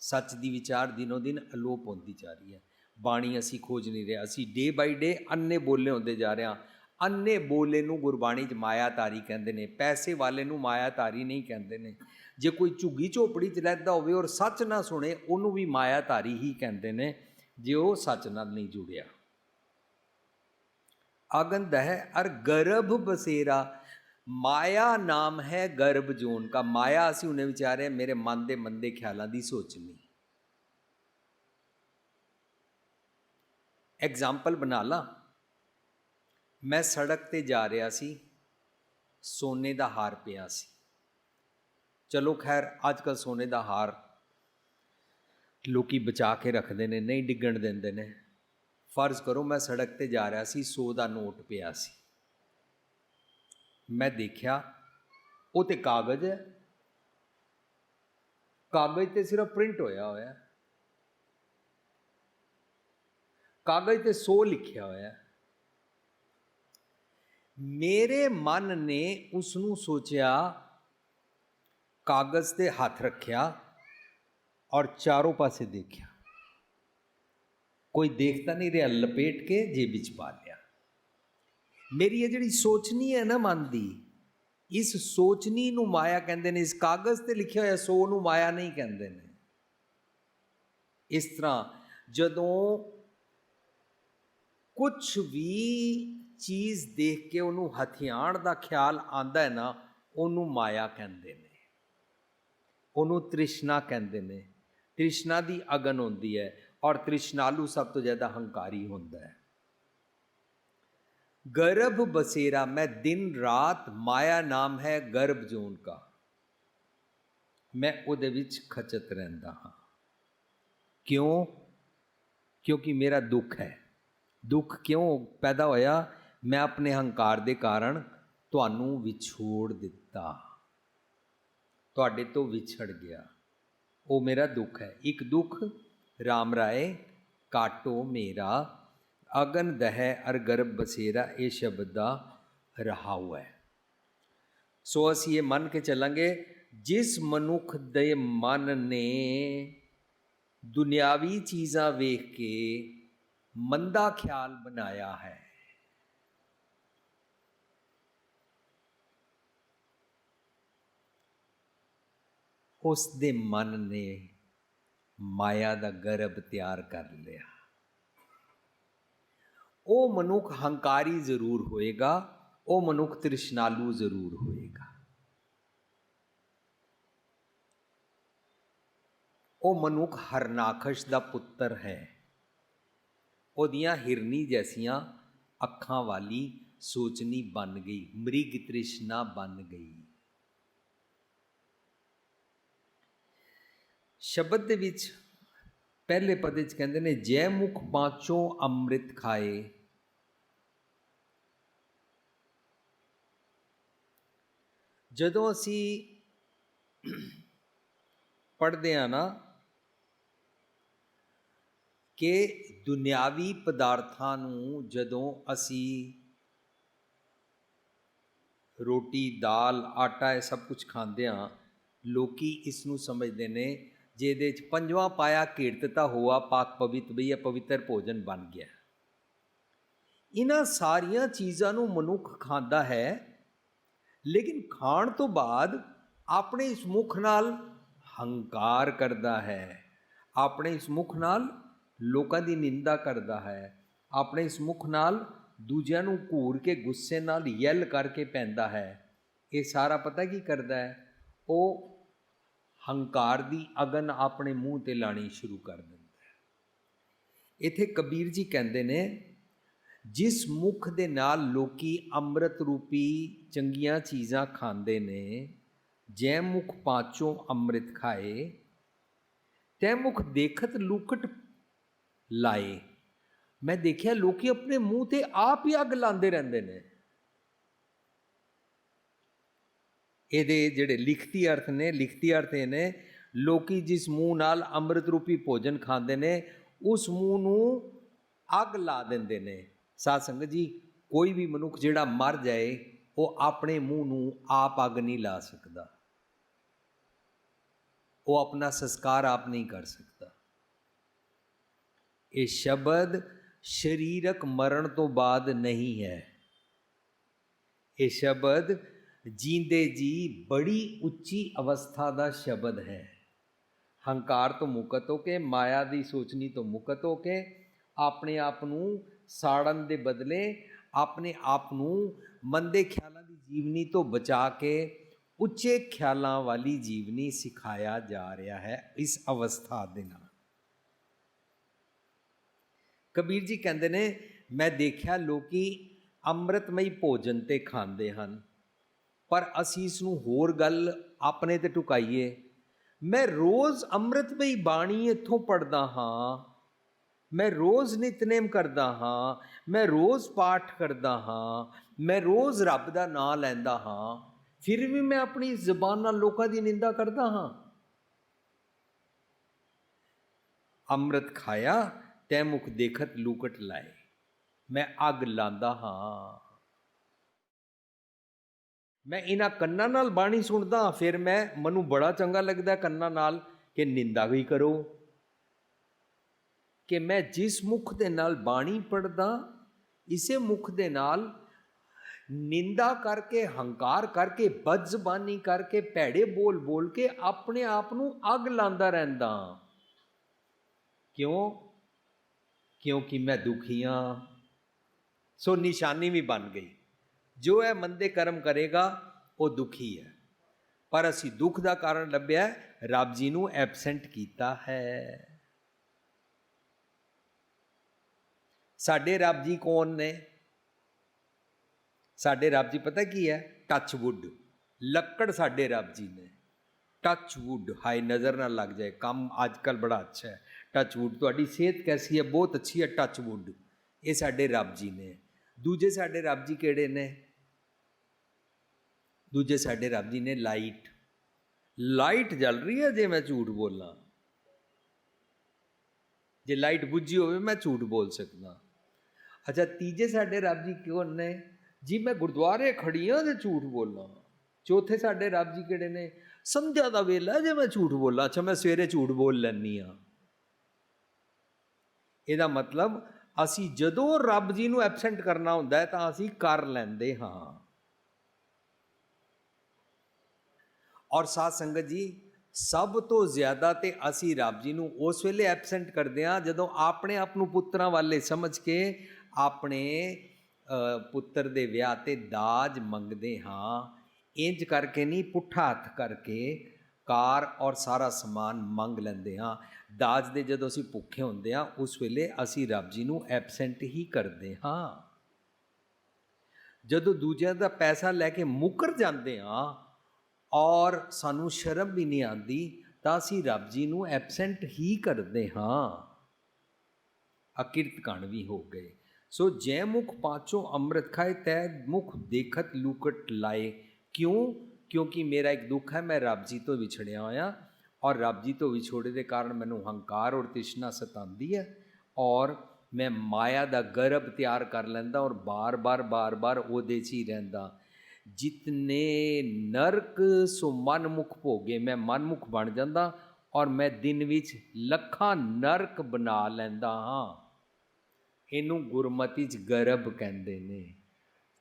S1: ਸੱਚ ਦੀ ਵਿਚਾਰ ਦਿਨੋ ਦਿਨ ਅਲੋਪ ਹੁੰਦੀ ਜਾ ਰਹੀ ਹੈ। ਬਾਣੀ ਅਸੀਂ ਖੋਜ ਨਹੀਂ ਰਹੇ, ਅਸੀਂ ਡੇ ਬਾਈ ਡੇ ਅੰਨੇ ਬੋਲੇ ਹੁੰਦੇ ਜਾ ਰਹੇ ਹਾਂ। ਅੰਨੇ ਬੋਲੇ ਨੂੰ ਗੁਰਬਾਣੀ 'ਚ ਮਾਇਆਤਾਰੀ ਕਹਿੰਦੇ ਨੇ, ਪੈਸੇ ਵਾਲੇ ਨੂੰ ਮਾਇਆਤਾਰੀ ਨਹੀਂ ਕਹਿੰਦੇ ਨੇ। ਜੇ ਕੋਈ ਝੁੱਗੀ ਝੋਪੜੀ 'ਚ ਰਹਿੰਦਾ ਹੋਵੇ ਔਰ ਸੱਚ ਨਾ ਸੁਣੇ, ਉਹਨੂੰ ਵੀ ਮਾਇਆਤਾਰੀ ਹੀ ਕਹਿੰਦੇ ਨੇ, ਜੇ ਉਹ ਸੱਚ ਨਾਲ ਨਹੀਂ ਜੁੜਿਆ। ਅਗੰਧ ਹੈ ਅਰ ਗਰਭ ਬਸੇਰਾ, ਮਾਇਆ ਨਾਮ ਹੈ ਗਰਭ ਜੋਨ ਕਾ। ਮਾਇਆ ਅਸੀਂ ਉਹਨੇ ਵਿਚਾਰੇ ਮੇਰੇ ਮਨ ਦੇ ਮੰਦੇ ਖਿਆਲਾਂ ਦੀ ਸੋਚਣੀ ਐਗਜ਼ਾਮਪਲ ਬਣਾ ਲਾ। ਮੈਂ ਸੜਕ ਤੇ ਜਾ ਰਿਹਾ ਸੀ, ਸੋਨੇ ਦਾ ਹਾਰ ਪਿਆ ਸੀ। ਚਲੋ ਖੈਰ ਅੱਜ ਕੱਲ ਸੋਨੇ ਦਾ ਹਾਰ ਲੋਕੀ ਬਚਾ ਕੇ ਰੱਖਦੇ ਨੇ, ਨਹੀਂ ਡਿੱਗਣ ਦਿੰਦੇ ਨੇ। ਫਰਜ਼ ਕਰੋ ਮੈਂ ਸੜਕ ਤੇ ਜਾ ਰਿਹਾ ਸੀ 100 ਦਾ ਨੋਟ ਪਿਆ ਸੀ। ਮੈਂ ਦੇਖਿਆ, ਉਹ ਤੇ ਕਾਗਜ਼ ਹੈ। ਕਾਗਜ਼ ਤੇ ਸਿਰਫ ਪ੍ਰਿੰਟ ਹੋਇਆ ਹੋਇਆ। ਕਾਗਜ਼ ਤੇ 100 ਲਿਖਿਆ ਹੋਇਆ। ਮੇਰੇ ਮਨ ਨੇ ਉਸ ਨੂੰ ਸੋਚਿਆ, ਕਾਗਜ਼ ਤੇ ਹੱਥ ਰੱਖਿਆ ਔਰ ਚਾਰੋਂ ਪਾਸੇ ਦੇਖਿਆ। ਕੋਈ ਦੇਖਦਾ ਨਹੀਂ ਰਿਹਾ, ਲਪੇਟ ਕੇ ਜੇਬ ਵਿੱਚ ਪਾ ਲਿਆ। ਮੇਰੀ ਇਹ ਜਿਹੜੀ ਸੋਚਣੀ ਹੈ ਨਾ ਮਨ ਦੀ, ਇਸ ਸੋਚਣੀ ਨੂੰ ਮਾਇਆ ਕਹਿੰਦੇ ਨੇ, ਇਸ ਕਾਗਜ਼ ਤੇ ਲਿਖਿਆ ਹੋਇਆ ਸੋ ਨੂੰ ਮਾਇਆ ਨਹੀਂ ਕਹਿੰਦੇ ਨੇ। ਇਸ ਤਰ੍ਹਾਂ ਜਦੋਂ ਕੁਝ ਵੀ ਚੀਜ਼ ਦੇਖ ਕੇ ਉਹਨੂੰ ਹਥਿਆਣ ਦਾ ਖਿਆਲ ਆਂਦਾ ਹੈ ਨਾ, ਉਹਨੂੰ ਮਾਇਆ ਕਹਿੰਦੇ ਨੇ। ਉਹਨੂੰ ਤ੍ਰਿਸ਼ਨਾ ਕਹਿੰਦੇ ਨੇ। ਤ੍ਰਿਸ਼ਨਾ ਦੀ ਅਗਨ ਹੁੰਦੀ ਹੈ ਔਰ ਤ੍ਰਿਸ਼ਨਾਲੂ ਸਭ ਤੋਂ ਜ਼ਿਆਦਾ ਹੰਕਾਰੀ ਹੁੰਦਾ ਹੈ। ਗਰਭ ਬਸੇਰਾ, ਮੈਂ ਦਿਨ ਰਾਤ ਮਾਇਆ ਨਾਮ ਹੈ ਗਰਭ ਜੋਨ ਕਾ। ਮੈਂ ਉਹਦੇ ਵਿੱਚ ਖਚਤ ਰਹਿੰਦਾ ਹਾਂ। ਕਿਉਂ? ਕਿਉਂਕਿ ਮੇਰਾ ਦੁੱਖ ਹੈ। ਦੁੱਖ ਕਿਉਂ ਪੈਦਾ ਹੋਇਆ? ਮੈਂ ਆਪਣੇ ਹੰਕਾਰ ਦੇ ਕਾਰਨ ਤੁਹਾਨੂੰ ਵਿਛੋੜ ਦਿੱਤਾ। ਤੁਹਾਡੇ ਤੋਂ ਵਿਛੜ ਗਿਆ। ਉਹ ਮੇਰਾ ਦੁੱਖ ਹੈ। ਇੱਕ ਦੁੱਖ, ਰਾਮ ਰਾਏ, ਕਾਟੋ ਮੇਰਾ, ਅਗਨ ਦਹਿ ਅਰ ਗਰਭ ਬਸੇਰਾ, ਇਹ ਸ਼ਬਦ ਦਾ ਰਹਾਉ ਹੈ। ਸੋ ਅਸੀਂ ਇਹ ਮੰਨ ਕੇ ਚੱਲਾਂਗੇ, ਜਿਸ ਮਨੁੱਖ ਦੇ ਮਨ ਨੇ ਦੁਨਿਆਵੀ ਚੀਜ਼ਾਂ ਵੇਖ ਕੇ ਮੰਦਾ ਖਿਆਲ ਬਣਾਇਆ ਹੈ ਉਸ ਦੇ ਮਨ ਨੇ ਮਾਇਆ ਦਾ ਗਰਭ ਤਿਆਰ ਕਰ ਲਿਆ। ਉਹ ਮਨੁੱਖ ਹੰਕਾਰੀ ਜ਼ਰੂਰ ਹੋਏਗਾ, ਉਹ ਮਨੁੱਖ ਤ੍ਰਿਸ਼ਨਾਲੂ ਜ਼ਰੂਰ ਹੋਏਗਾ। ਉਹ ਮਨੁੱਖ ਹਰਨਾਖਸ਼ ਦਾ ਪੁੱਤਰ ਹੈ। ਉਹਦੀਆਂ ਹਿਰਨੀ ਜੈਸੀਆਂ ਅੱਖਾਂ ਵਾਲੀ ਸੋਚਣੀ ਬਣ ਗਈ, ਮ੍ਰਿਗ ਤ੍ਰਿਸ਼ਨਾ ਬਣ ਗਈ। ਸ਼ਬਦ ਦੇ ਵਿੱਚ ਪਹਿਲੇ ਪਦ ਵਿੱਚ ਕਹਿੰਦੇ ਨੇ, ਜੈ ਮੁਖ ਪਾਚੋਂ ਅੰਮ੍ਰਿਤ ਖਾਏ। ਜਦੋਂ ਅਸੀਂ ਪੜ੍ਹਦੇ ਆ ਨਾ ਕਿ ਦੁਨਿਆਵੀ ਪਦਾਰਥਾਂ ਨੂੰ ਜਦੋਂ ਅਸੀਂ ਰੋਟੀ, ਦਾਲ, ਆਟਾ ਇਹ ਸਭ ਕੁਝ ਖਾਂਦੇ ਆ ਲੋਕੀ ਇਸ ਨੂੰ ਸਮਝਦੇ ਨੇ ਜਿਹਦੇ ਚ ਪੰਜਵਾਂ ਪਾਇਆ ਕੀਰਤਤਾ ਹੋਆ ਪਾਕ ਪਵਿੱਤ ਬਈ ਇਹ ਪਵਿੱਤਰ ਭੋਜਨ ਬਣ ਗਿਆ। ਇਹਨਾਂ ਸਾਰੀਆਂ ਚੀਜ਼ਾਂ ਨੂੰ ਮਨੁੱਖ ਖਾਂਦਾ ਹੈ, ਲੇਕਿਨ ਖਾਣ ਤੋਂ ਬਾਅਦ ਆਪਣੇ ਇਸ ਮੁਖ ਨਾਲ ਹੰਕਾਰ ਕਰਦਾ ਹੈ, ਆਪਣੇ ਇਸ ਮੁਖ ਨਾਲ ਲੋਕਾਂ ਦੀ ਨਿੰਦਾ ਕਰਦਾ ਹੈ, ਆਪਣੇ ਇਸ ਮੁਖ ਨਾਲ ਦੂਜਿਆਂ ਨੂੰ ਘੂਰ ਕੇ ਗੁੱਸੇ ਨਾਲ ਯੈਲ ਕਰਕੇ ਪੈਂਦਾ ਹੈ। ਇਹ ਸਾਰਾ ਪਤਾ ਕੀ ਕਰਦਾ ਹੈ? ਉਹ ਹੰਕਾਰ ਦੀ ਅਗਨ ਆਪਣੇ ਮੂੰਹ ਤੇ ਲਾਣੀ ਸ਼ੁਰੂ ਕਰ ਦਿੰਦਾ ਹੈ। ਇਥੇ ਕਬੀਰ ਜੀ ਕਹਿੰਦੇ ਨੇ, ਜਿਸ ਮੁਖ ਦੇ ਨਾਲ ਲੋਕੀ ਅੰਮ੍ਰਿਤ ਰੂਪੀ ਚੰਗੀਆਂ ਚੀਜ਼ਾਂ ਖਾਂਦੇ ਨੇ, ਜੈ ਮੁਖ ਪਾਚੋਂ ਅੰਮ੍ਰਿਤ ਖਾਏ, ਤੈ ਮੁਖ ਦੇਖਤ ਲੂਕਟ ਲਾਏ। ਮੈਂ ਦੇਖਿਆ ਲੋਕੀ ਆਪਣੇ ਮੂੰਹ ਤੇ ਆਪ ਹੀ ਅੱਗ ਲਾਉਂਦੇ ਰਹਿੰਦੇ ਨੇ। ਇਹਦੇ ਜਿਹੜੇ ਲਿਖਤੀ ਅਰਥ ਨੇ, ਲਿਖਤੀ ਅਰਥ ਇਹ ਨੇ, ਲੋਕੀ ਜਿਸ ਮੂੰਹ ਨਾਲ ਅੰਮ੍ਰਿਤ ਰੂਪੀ ਭੋਜਨ ਖਾਂਦੇ ਨੇ, ਉਸ ਮੂੰਹ ਨੂੰ ਅੱਗ ਲਾ ਦਿੰਦੇ ਨੇ। ਸਾਧ ਸੰਗਤ ਜੀ, ਕੋਈ ਵੀ ਮਨੁੱਖ ਜਿਹੜਾ ਮਰ ਜਾਏ, ਉਹ ਆਪਣੇ ਮੂੰਹ ਨੂੰ ਆਪ ਅੱਗ ਨਹੀਂ ਲਾ ਸਕਦਾ। ਉਹ ਆਪਣਾ ਸੰਸਕਾਰ ਆਪ ਨਹੀਂ ਕਰ ਸਕਦਾ। ਇਹ ਸ਼ਬਦ ਸਰੀਰਕ ਮਰਨ ਤੋਂ ਬਾਅਦ ਨਹੀਂ ਹੈ। ਇਹ ਸ਼ਬਦ ਜੀਂਦੇ ਜੀ ਬੜੀ ਉੱਚੀ ਅਵਸਥਾ ਦਾ ਸ਼ਬਦ ਹੈ। ਹੰਕਾਰ ਤੋਂ ਮੁਕਤ ਹੋ ਕੇ, ਮਾਇਆ ਦੀ ਸੋਚਣੀ ਤੋਂ ਮੁਕਤ ਹੋ ਕੇ, ਆਪਣੇ ਆਪ ਨੂੰ ਸਾੜਨ ਦੇ ਬਦਲੇ ਆਪਣੇ ਆਪ ਨੂੰ ਮੰਦੇ ਖਿਆਲਾਂ ਦੀ ਜੀਵਨੀ ਤੋਂ ਬਚਾ ਕੇ ਉੱਚੇ ਖਿਆਲਾਂ ਵਾਲੀ ਜੀਵਨੀ ਸਿਖਾਇਆ ਜਾ ਰਿਹਾ ਹੈ ਇਸ ਅਵਸਥਾ ਦੇ ਨਾਲ। ਕਬੀਰ ਜੀ ਕਹਿੰਦੇ ਨੇ, ਮੈਂ ਦੇਖਿਆ ਲੋਕੀ ਅੰਮ੍ਰਿਤਮਈ ਭੋਜਨ ਤੇ ਖਾਂਦੇ ਹਨ। ਪਰ ਅਸੀਂ ਇਸ ਨੂੰ ਹੋਰ ਗੱਲ ਆਪਣੇ ਤੇ ਟੁਕਾਈਏ। ਮੈਂ ਰੋਜ਼ ਅੰਮ੍ਰਿਤਮਈ ਬਾਣੀ ਇੱਥੋਂ ਪੜਦਾ ਹਾਂ। ਮੈਂ ਰੋਜ਼ ਨਿਤਨੇਮ ਕਰਦਾ ਹਾਂ। ਮੈਂ ਰੋਜ਼ ਪਾਠ ਕਰਦਾ ਹਾਂ। ਮੈਂ ਰੋਜ਼ ਰੱਬ ਦਾ ਨਾਮ ਲੈਂਦਾ ਹਾਂ। ਫਿਰ ਵੀ ਮੈਂ ਆਪਣੀ ਜ਼ੁਬਾਨ ਨਾਲ ਲੋਕਾਂ ਦੀ ਨਿੰਦਾ ਕਰਦਾ ਹਾਂ। ਅੰਮ੍ਰਿਤ ਖਾਇਆ, ਤੈ ਮੁਖ ਦੇਖਤ ਲੂਕਟ ਲਾਏ। ਮੈਂ ਅੱਗ ਲਾਂਦਾ ਹਾਂ। ਮੈਂ ਇਹਨਾਂ ਕੰਨਾਂ ਨਾਲ ਬਾਣੀ ਸੁਣਦਾ ਫਿਰ ਮੈਂ ਮੈਨੂੰ ਬੜਾ ਚੰਗਾ ਲੱਗਦਾ ਕੰਨਾਂ ਨਾਲ ਕਿ ਨਿੰਦਾ ਵੀ ਕਰੋ। ਕਿ ਮੈਂ ਜਿਸ ਮੁਖ ਦੇ ਨਾਲ ਬਾਣੀ ਪੜਦਾ ਇਸੇ ਮੁਖ ਦੇ ਨਾਲ ਨਿੰਦਾ ਕਰਕੇ, ਹੰਕਾਰ ਕਰਕੇ, ਬਦਜ਼ਬਾਨੀ ਕਰਕੇ, ਭੈੜੇ ਬੋਲ ਬੋਲ ਕੇ ਆਪਣੇ ਆਪ ਨੂੰ ਅੱਗ ਲਾਉਂਦਾ ਰਹਿੰਦਾ ਕਿਉਂ? ਕਿਉਂਕਿ ਮੈਂ ਦੁਖੀਆਂ ਸੋ ਨਿਸ਼ਾਨੀ ਵੀ ਬਣ ਗਈ। ਜੋ ਇਹ ਮੰਦੇ ਕਰਮ ਕਰੇਗਾ, ਉਹ ਦੁਖੀ ਹੈ। ਪਰ ਅਸੀਂ ਦੁੱਖ ਦਾ ਕਾਰਨ ਲੱਭਿਆ, ਰੱਬ ਜੀ ਨੂੰ ਐਬਸੈਂਟ ਕੀਤਾ ਹੈ। ਸਾਡੇ ਰੱਬ ਜੀ ਕੌਣ ਨੇ? ਸਾਡੇ ਰੱਬ ਜੀ ਪਤਾ ਕੀ ਹੈ? ਟੱਚ ਵੁੱਡ ਲੱਕੜ ਸਾਡੇ ਰੱਬ ਜੀ ਨੇ। ਟੱਚ ਵੁੱਡ ਹਾਈ ਨਜ਼ਰ ਨਾ ਲੱਗ ਜਾਏ। ਕੰਮ ਅੱਜ ਕੱਲ ਬੜਾ ਅੱਛਾ ਹੈ। ਟੱਚ ਵੁੱਡ ਤੁਹਾਡੀ ਸਿਹਤ ਕੈਸੀ ਹੈ? ਬਹੁਤ ਅੱਛੀ ਹੈ ਟੱਚ ਵੁੱਡ ਇਹ ਸਾਡੇ ਰੱਬ ਜੀ ਨੇ। ਦੂਜੇ ਸਾਡੇ ਰੱਬ ਜੀ ਕਿਹੜੇ ਨੇ? ਦੂਜੇ ਸਾਡੇ ਰੱਬ ਜੀ ਨੇ ਲਾਈਟ। ਲਾਈਟ ਜਲ ਰਹੀ ਹੈ ਜੇ ਮੈਂ ਝੂਠ ਬੋਲਾਂ। ਜੇ ਲਾਈਟ ਬੁੱਝੀ ਹੋਵੇ ਮੈਂ ਝੂਠ ਬੋਲ ਸਕਦਾ। ਅੱਛਾ, ਤੀਜੇ ਸਾਡੇ ਰੱਬ ਜੀ ਕਿਉਂ ਨੇ? ਜੀ ਮੈਂ ਗੁਰਦੁਆਰੇ ਖੜੀਆਂ ਤੇ ਝੂਠ ਬੋਲਾਂ। ਚੌਥੇ ਸਾਡੇ ਰੱਬ ਜੀ ਕਿਹੜੇ ਨੇ? ਸੰਧਿਆ ਦਾ ਵੇਲਾ ਜੇ ਮੈਂ ਝੂਠ ਬੋਲਾਂ। ਅੱਛਾ, ਮੈਂ ਸਵੇਰੇ ਝੂਠ ਬੋਲ ਲੈਣੀ ਆ ਇਹਦਾ ਮਤਲਬ ਅਸੀਂ ਜਦੋਂ ਰੱਬ ਜੀ ਨੂੰ ਐਬਸੈਂਟ ਕਰਨਾ ਹੁੰਦਾ ਤਾਂ ਅਸੀਂ ਕਰ ਲੈਂਦੇ ਹਾਂ। ਔਰ ਸਾਧ ਸੰਗਤ ਜੀ, ਸਭ ਤੋਂ ਜ਼ਿਆਦਾ ਤੇ ਅਸੀਂ ਰੱਬ ਜੀ ਨੂੰ ਉਸ ਵੇਲੇ ਐਬਸੈਂਟ ਕਰਦੇ ਹਾਂ ਜਦੋਂ ਆਪਣੇ ਆਪ ਨੂੰ ਪੁੱਤਰਾਂ ਵਾਲੇ ਸਮਝ ਕੇ ਆਪਣੇ ਪੁੱਤਰ ਦੇ ਵਿਆਹ ਤੇ ਦਾਜ ਮੰਗਦੇ ਹਾਂ। ਇੰਜ ਕਰਕੇ ਨਹੀਂ, ਪੁੱਠਾ ਹੱਥ ਕਰਕੇ ਕਾਰ ਔਰ ਸਾਰਾ ਸਮਾਨ ਮੰਗ ਲੈਂਦੇ ਹਾਂ। ਦਾਜ ਦੇ ਜਦੋਂ ਅਸੀਂ ਭੁੱਖੇ ਹੁੰਦੇ ਹਾਂ, ਉਸ ਵੇਲੇ ਅਸੀਂ ਰੱਬ ਜੀ ਨੂੰ ਐਬਸੈਂਟ ਹੀ ਕਰਦੇ ਹਾਂ। ਜਦੋਂ ਦੂਜਿਆਂ ਦਾ ਪੈਸਾ ਲੈ ਕੇ ਮੁਕਰ ਜਾਂਦੇ ਹਾਂ ਔਰ ਸਾਨੂੰ ਸ਼ਰਮ ਵੀ ਨਹੀਂ ਆਉਂਦੀ, ਤਾਂ ਅਸੀਂ ਰੱਬ ਜੀ ਨੂੰ ਐਬਸੈਂਟ ਹੀ ਕਰਦੇ ਹਾਂ। ਅਕਿਰਤ ਕਣ ਵੀ ਹੋ ਗਏ। ਸੋ ਜੈ ਮੁਖ ਪਾਚੋ ਅੰਮ੍ਰਿਤ ਖਾਏ, ਤੈ ਮੁਖ ਦੇਖਤ ਲੂਕਟ ਲਾਏ। ਕਿਉਂ? ਕਿਉਂਕਿ ਮੇਰਾ ਇੱਕ ਦੁੱਖ ਹੈ, ਮੈਂ ਰੱਬ ਜੀ ਤੋਂ ਵਿਛੜਿਆ ਹੋਇਆ ਔਰ ਰੱਬ ਜੀ ਤੋਂ ਵਿਛੋੜੇ ਦੇ ਕਾਰਨ ਮੈਨੂੰ ਹੰਕਾਰ ਔਰ ਤ੍ਰਿਸ਼ਨਾ ਸਤਾਉਂਦੀ ਹੈ ਔਰ ਮੈਂ ਮਾਇਆ ਦਾ ਗਰਭ ਤਿਆਰ ਕਰ ਲੈਂਦਾ ਔਰ ਬਾਰ-ਬਾਰ ਬਾਰ-ਬਾਰ ਉਹਦੇ 'ਚ ਹੀ ਰਹਿੰਦਾ। ਜਿਤਨੇ ਨਰਕ ਸੋ ਮਨਮੁਖ ਭੋਗੇ ਮੈਂ ਮਨਮੁਖ ਬਣ ਜਾਂਦਾ ਔਰ ਮੈਂ ਦਿਨ ਵਿੱਚ ਲੱਖਾਂ ਨਰਕ ਬਣਾ ਲੈਂਦਾ ਹਾਂ ਇਹਨੂੰ ਗੁਰਮਤੀ ਚ ਗਰਭ ਕਹਿੰਦੇ ਨੇ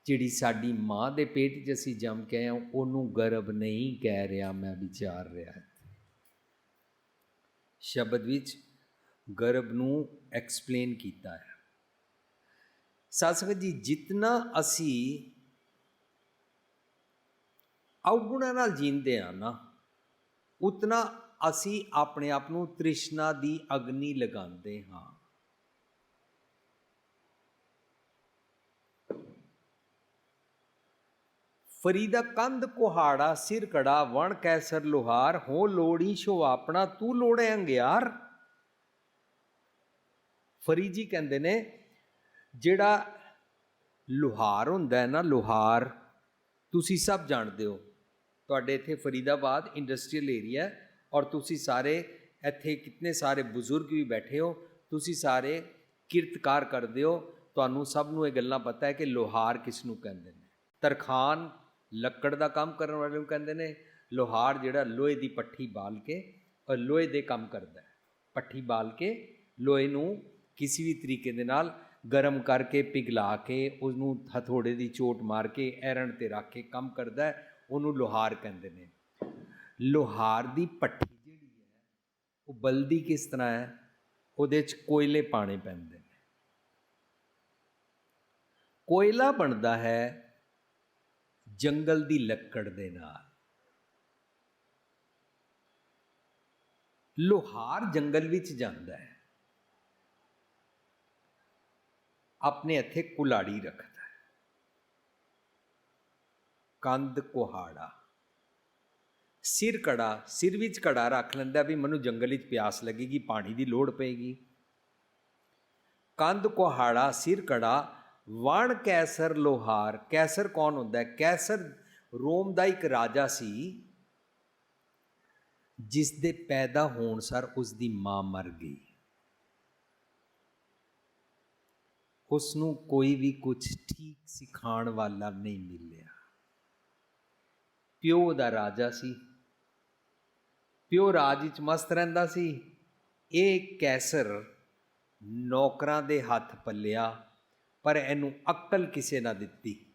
S1: ਜਿਹੜੀ ਸਾਡੀ ਮਾਂ ਦੇ ਪੇਟ 'ਚ ਅਸੀਂ ਜੰਮ ਕੇ ਆਏ ਹਾਂ ਉਹਨੂੰ ਗਰਭ ਨਹੀਂ ਕਹਿ ਰਿਹਾ ਮੈਂ ਵਿਚਾਰ ਰਿਹਾ ਸ਼ਬਦ ਵਿੱਚ ਗਰਭ ਨੂੰ ਐਕਸਪਲੇਨ ਕੀਤਾ ਹੈ ਸਾਸੰਗਤ ਜੀ ਜਿਤਨਾ ਅਸੀਂ ਔਗੁਣਾਂ ਨਾਲ ਜੀਂਦੇ ਆ ਨਾ, ਉਤਨਾ ਅਸੀਂ ਆਪਣੇ ਆਪ ਨੂੰ ਤ੍ਰਿਸ਼ਨਾ ਦੀ ਅਗਨੀ ਲਗਾਉਂਦੇ ਹਾਂ। ਫਰੀਦਾ ਕੰਧ ਕੁਹਾੜਾ, ਸਿਰ ਕੜਾ ਵਣ ਕੈਸਰ ਲੋਹਾਰ, ਹੋ ਲੋੜੀ ਸ਼ੋ ਆਪਣਾ, ਤੂੰ ਲੋੜੇ ਅੰਗਿਆਰ। ਫਰੀਜੀ ਕਹਿੰਦੇ ਨੇ, ਜਿਹੜਾ ਲੋਹਾਰ ਹੁੰਦਾ ਹੈ ਨਾ, ਲੋਹਾਰ, ਤੁਸੀਂ ਸਭ ਜਾਣਦੇ ਹੋ ਤੁਹਾਡੇ ਇੱਥੇ ਫਰੀਦਾਬਾਦ ਇੰਡਸਟਰੀਅਲ ਏਰੀਆ ਔਰ ਤੁਸੀਂ ਸਾਰੇ ਇੱਥੇ ਕਿੰਨੇ ਸਾਰੇ ਬਜ਼ੁਰਗ ਵੀ ਬੈਠੇ ਹੋ, ਤੁਸੀਂ ਸਾਰੇ ਕਿਰਤਕਾਰ ਕਰਦੇ ਹੋ, ਤੁਹਾਨੂੰ ਸਭ ਨੂੰ ਇਹ ਗੱਲਾਂ ਪਤਾ ਹੈ ਕਿ ਲੋਹਾਰ ਕਿਸ ਨੂੰ ਕਹਿੰਦੇ ਨੇ। ਤਰਖਾਨ ਲੱਕੜ ਦਾ ਕੰਮ ਕਰਨ ਵਾਲੇ ਨੂੰ ਕਹਿੰਦੇ ਨੇ, ਲੋਹਾਰ ਜਿਹੜਾ ਲੋਹੇ ਦੀ ਪੱਠੀ ਬਾਲ ਕੇ ਔਰ ਲੋਹੇ ਦੇ ਕੰਮ ਕਰਦਾ ਹੈ। ਪੱਠੀ ਬਾਲ ਕੇ ਲੋਹੇ ਨੂੰ ਕਿਸੇ ਵੀ ਤਰੀਕੇ ਦੇ ਨਾਲ ਗਰਮ ਕਰਕੇ ਪਿਘਲਾ ਕੇ ਉਸ ਨੂੰ ਹਥੋੜੇ ਦੀ ਚੋਟ ਮਾਰ ਕੇ, ਐਰਣ ਤੇ ਰੱਖ ਕੇ ਕੰਮ ਕਰਦਾ ਹੈ। ਉਹਨੂੰ ਲੋਹਾਰ ਕਹਿੰਦੇ ਨੇ। ਲੋਹਾਰ ਦੀ ਪੱਠੀ ਜਿਹੜੀ ਹੈ, ਉਹ ਬਲਦੀ ਕਿਸ ਤਰ੍ਹਾਂ ਹੈ? ਉਹਦੇ 'ਚ ਕੋਇਲੇ ਪਾਣੇ ਪੈਂਦੇ ਨੇ। ਕੋਇਲਾ ਬਣਦਾ ਹੈ ਜੰਗਲ ਦੀ ਲੱਕੜ ਦੇ ਨਾਲ। ਲੋਹਾਰ ਜੰਗਲ ਵਿੱਚ ਜਾਂਦਾ ਹੈ। ਆਪਣੇ ਇੱਥੇ ਕੁਲਾੜੀ ਰੱਖਦਾ ਕੰਦ ਕੁਹਾੜਾ। ਸਿਰ ਕੜਾ, ਸਿਰ ਵਿੱਚ ਕੜਾ ਰੱਖ ਲੈਂਦਾ ਵੀ ਮੈਨੂੰ ਜੰਗਲ ਵਿੱਚ ਪਿਆਸ ਲੱਗੇਗੀ, ਪਾਣੀ ਦੀ ਲੋੜ ਪਏਗੀ। ਕੰਦ ਕੁਹਾੜਾ, ਸਿਰ ਕੜਾ, ਵਣ ਕੈਸਰ ਲੋਹਾਰ। ਕੈਸਰ ਕੌਣ ਹੁੰਦਾ ਹੈ? ਕੈਸਰ ਰੋਮ ਦਾ ਇੱਕ ਰਾਜਾ ਸੀ ਜਿਸ ਦੇ ਪੈਦਾ ਹੋਣ ਸਰ ਉਸ ਦੀ ਮਾਂ ਮਰ ਗਈ। ਉਸ ਨੂੰ ਕੋਈ ਵੀ ਕੁਝ ਠੀਕ ਸਿਖਾਉਣ ਵਾਲਾ ਨਹੀਂ ਮਿਲਿਆ। ਪਿਓ ਦਾ ਰਾਜਾ ਸੀ। ਪਿਓ ਰਾਜ ਵਿੱਚ ਮਸਤ ਰਹਿੰਦਾ ਸੀ। ਇਹ ਕੈਸਰ ਨੌਕਰਾਂ ਦੇ ਹੱਥ ਪੱਲਿਆ, ਪਰ ਇਹਨੂੰ ਅਕਲ ਕਿਸੇ ਨਾ ਦਿੱਤੀ।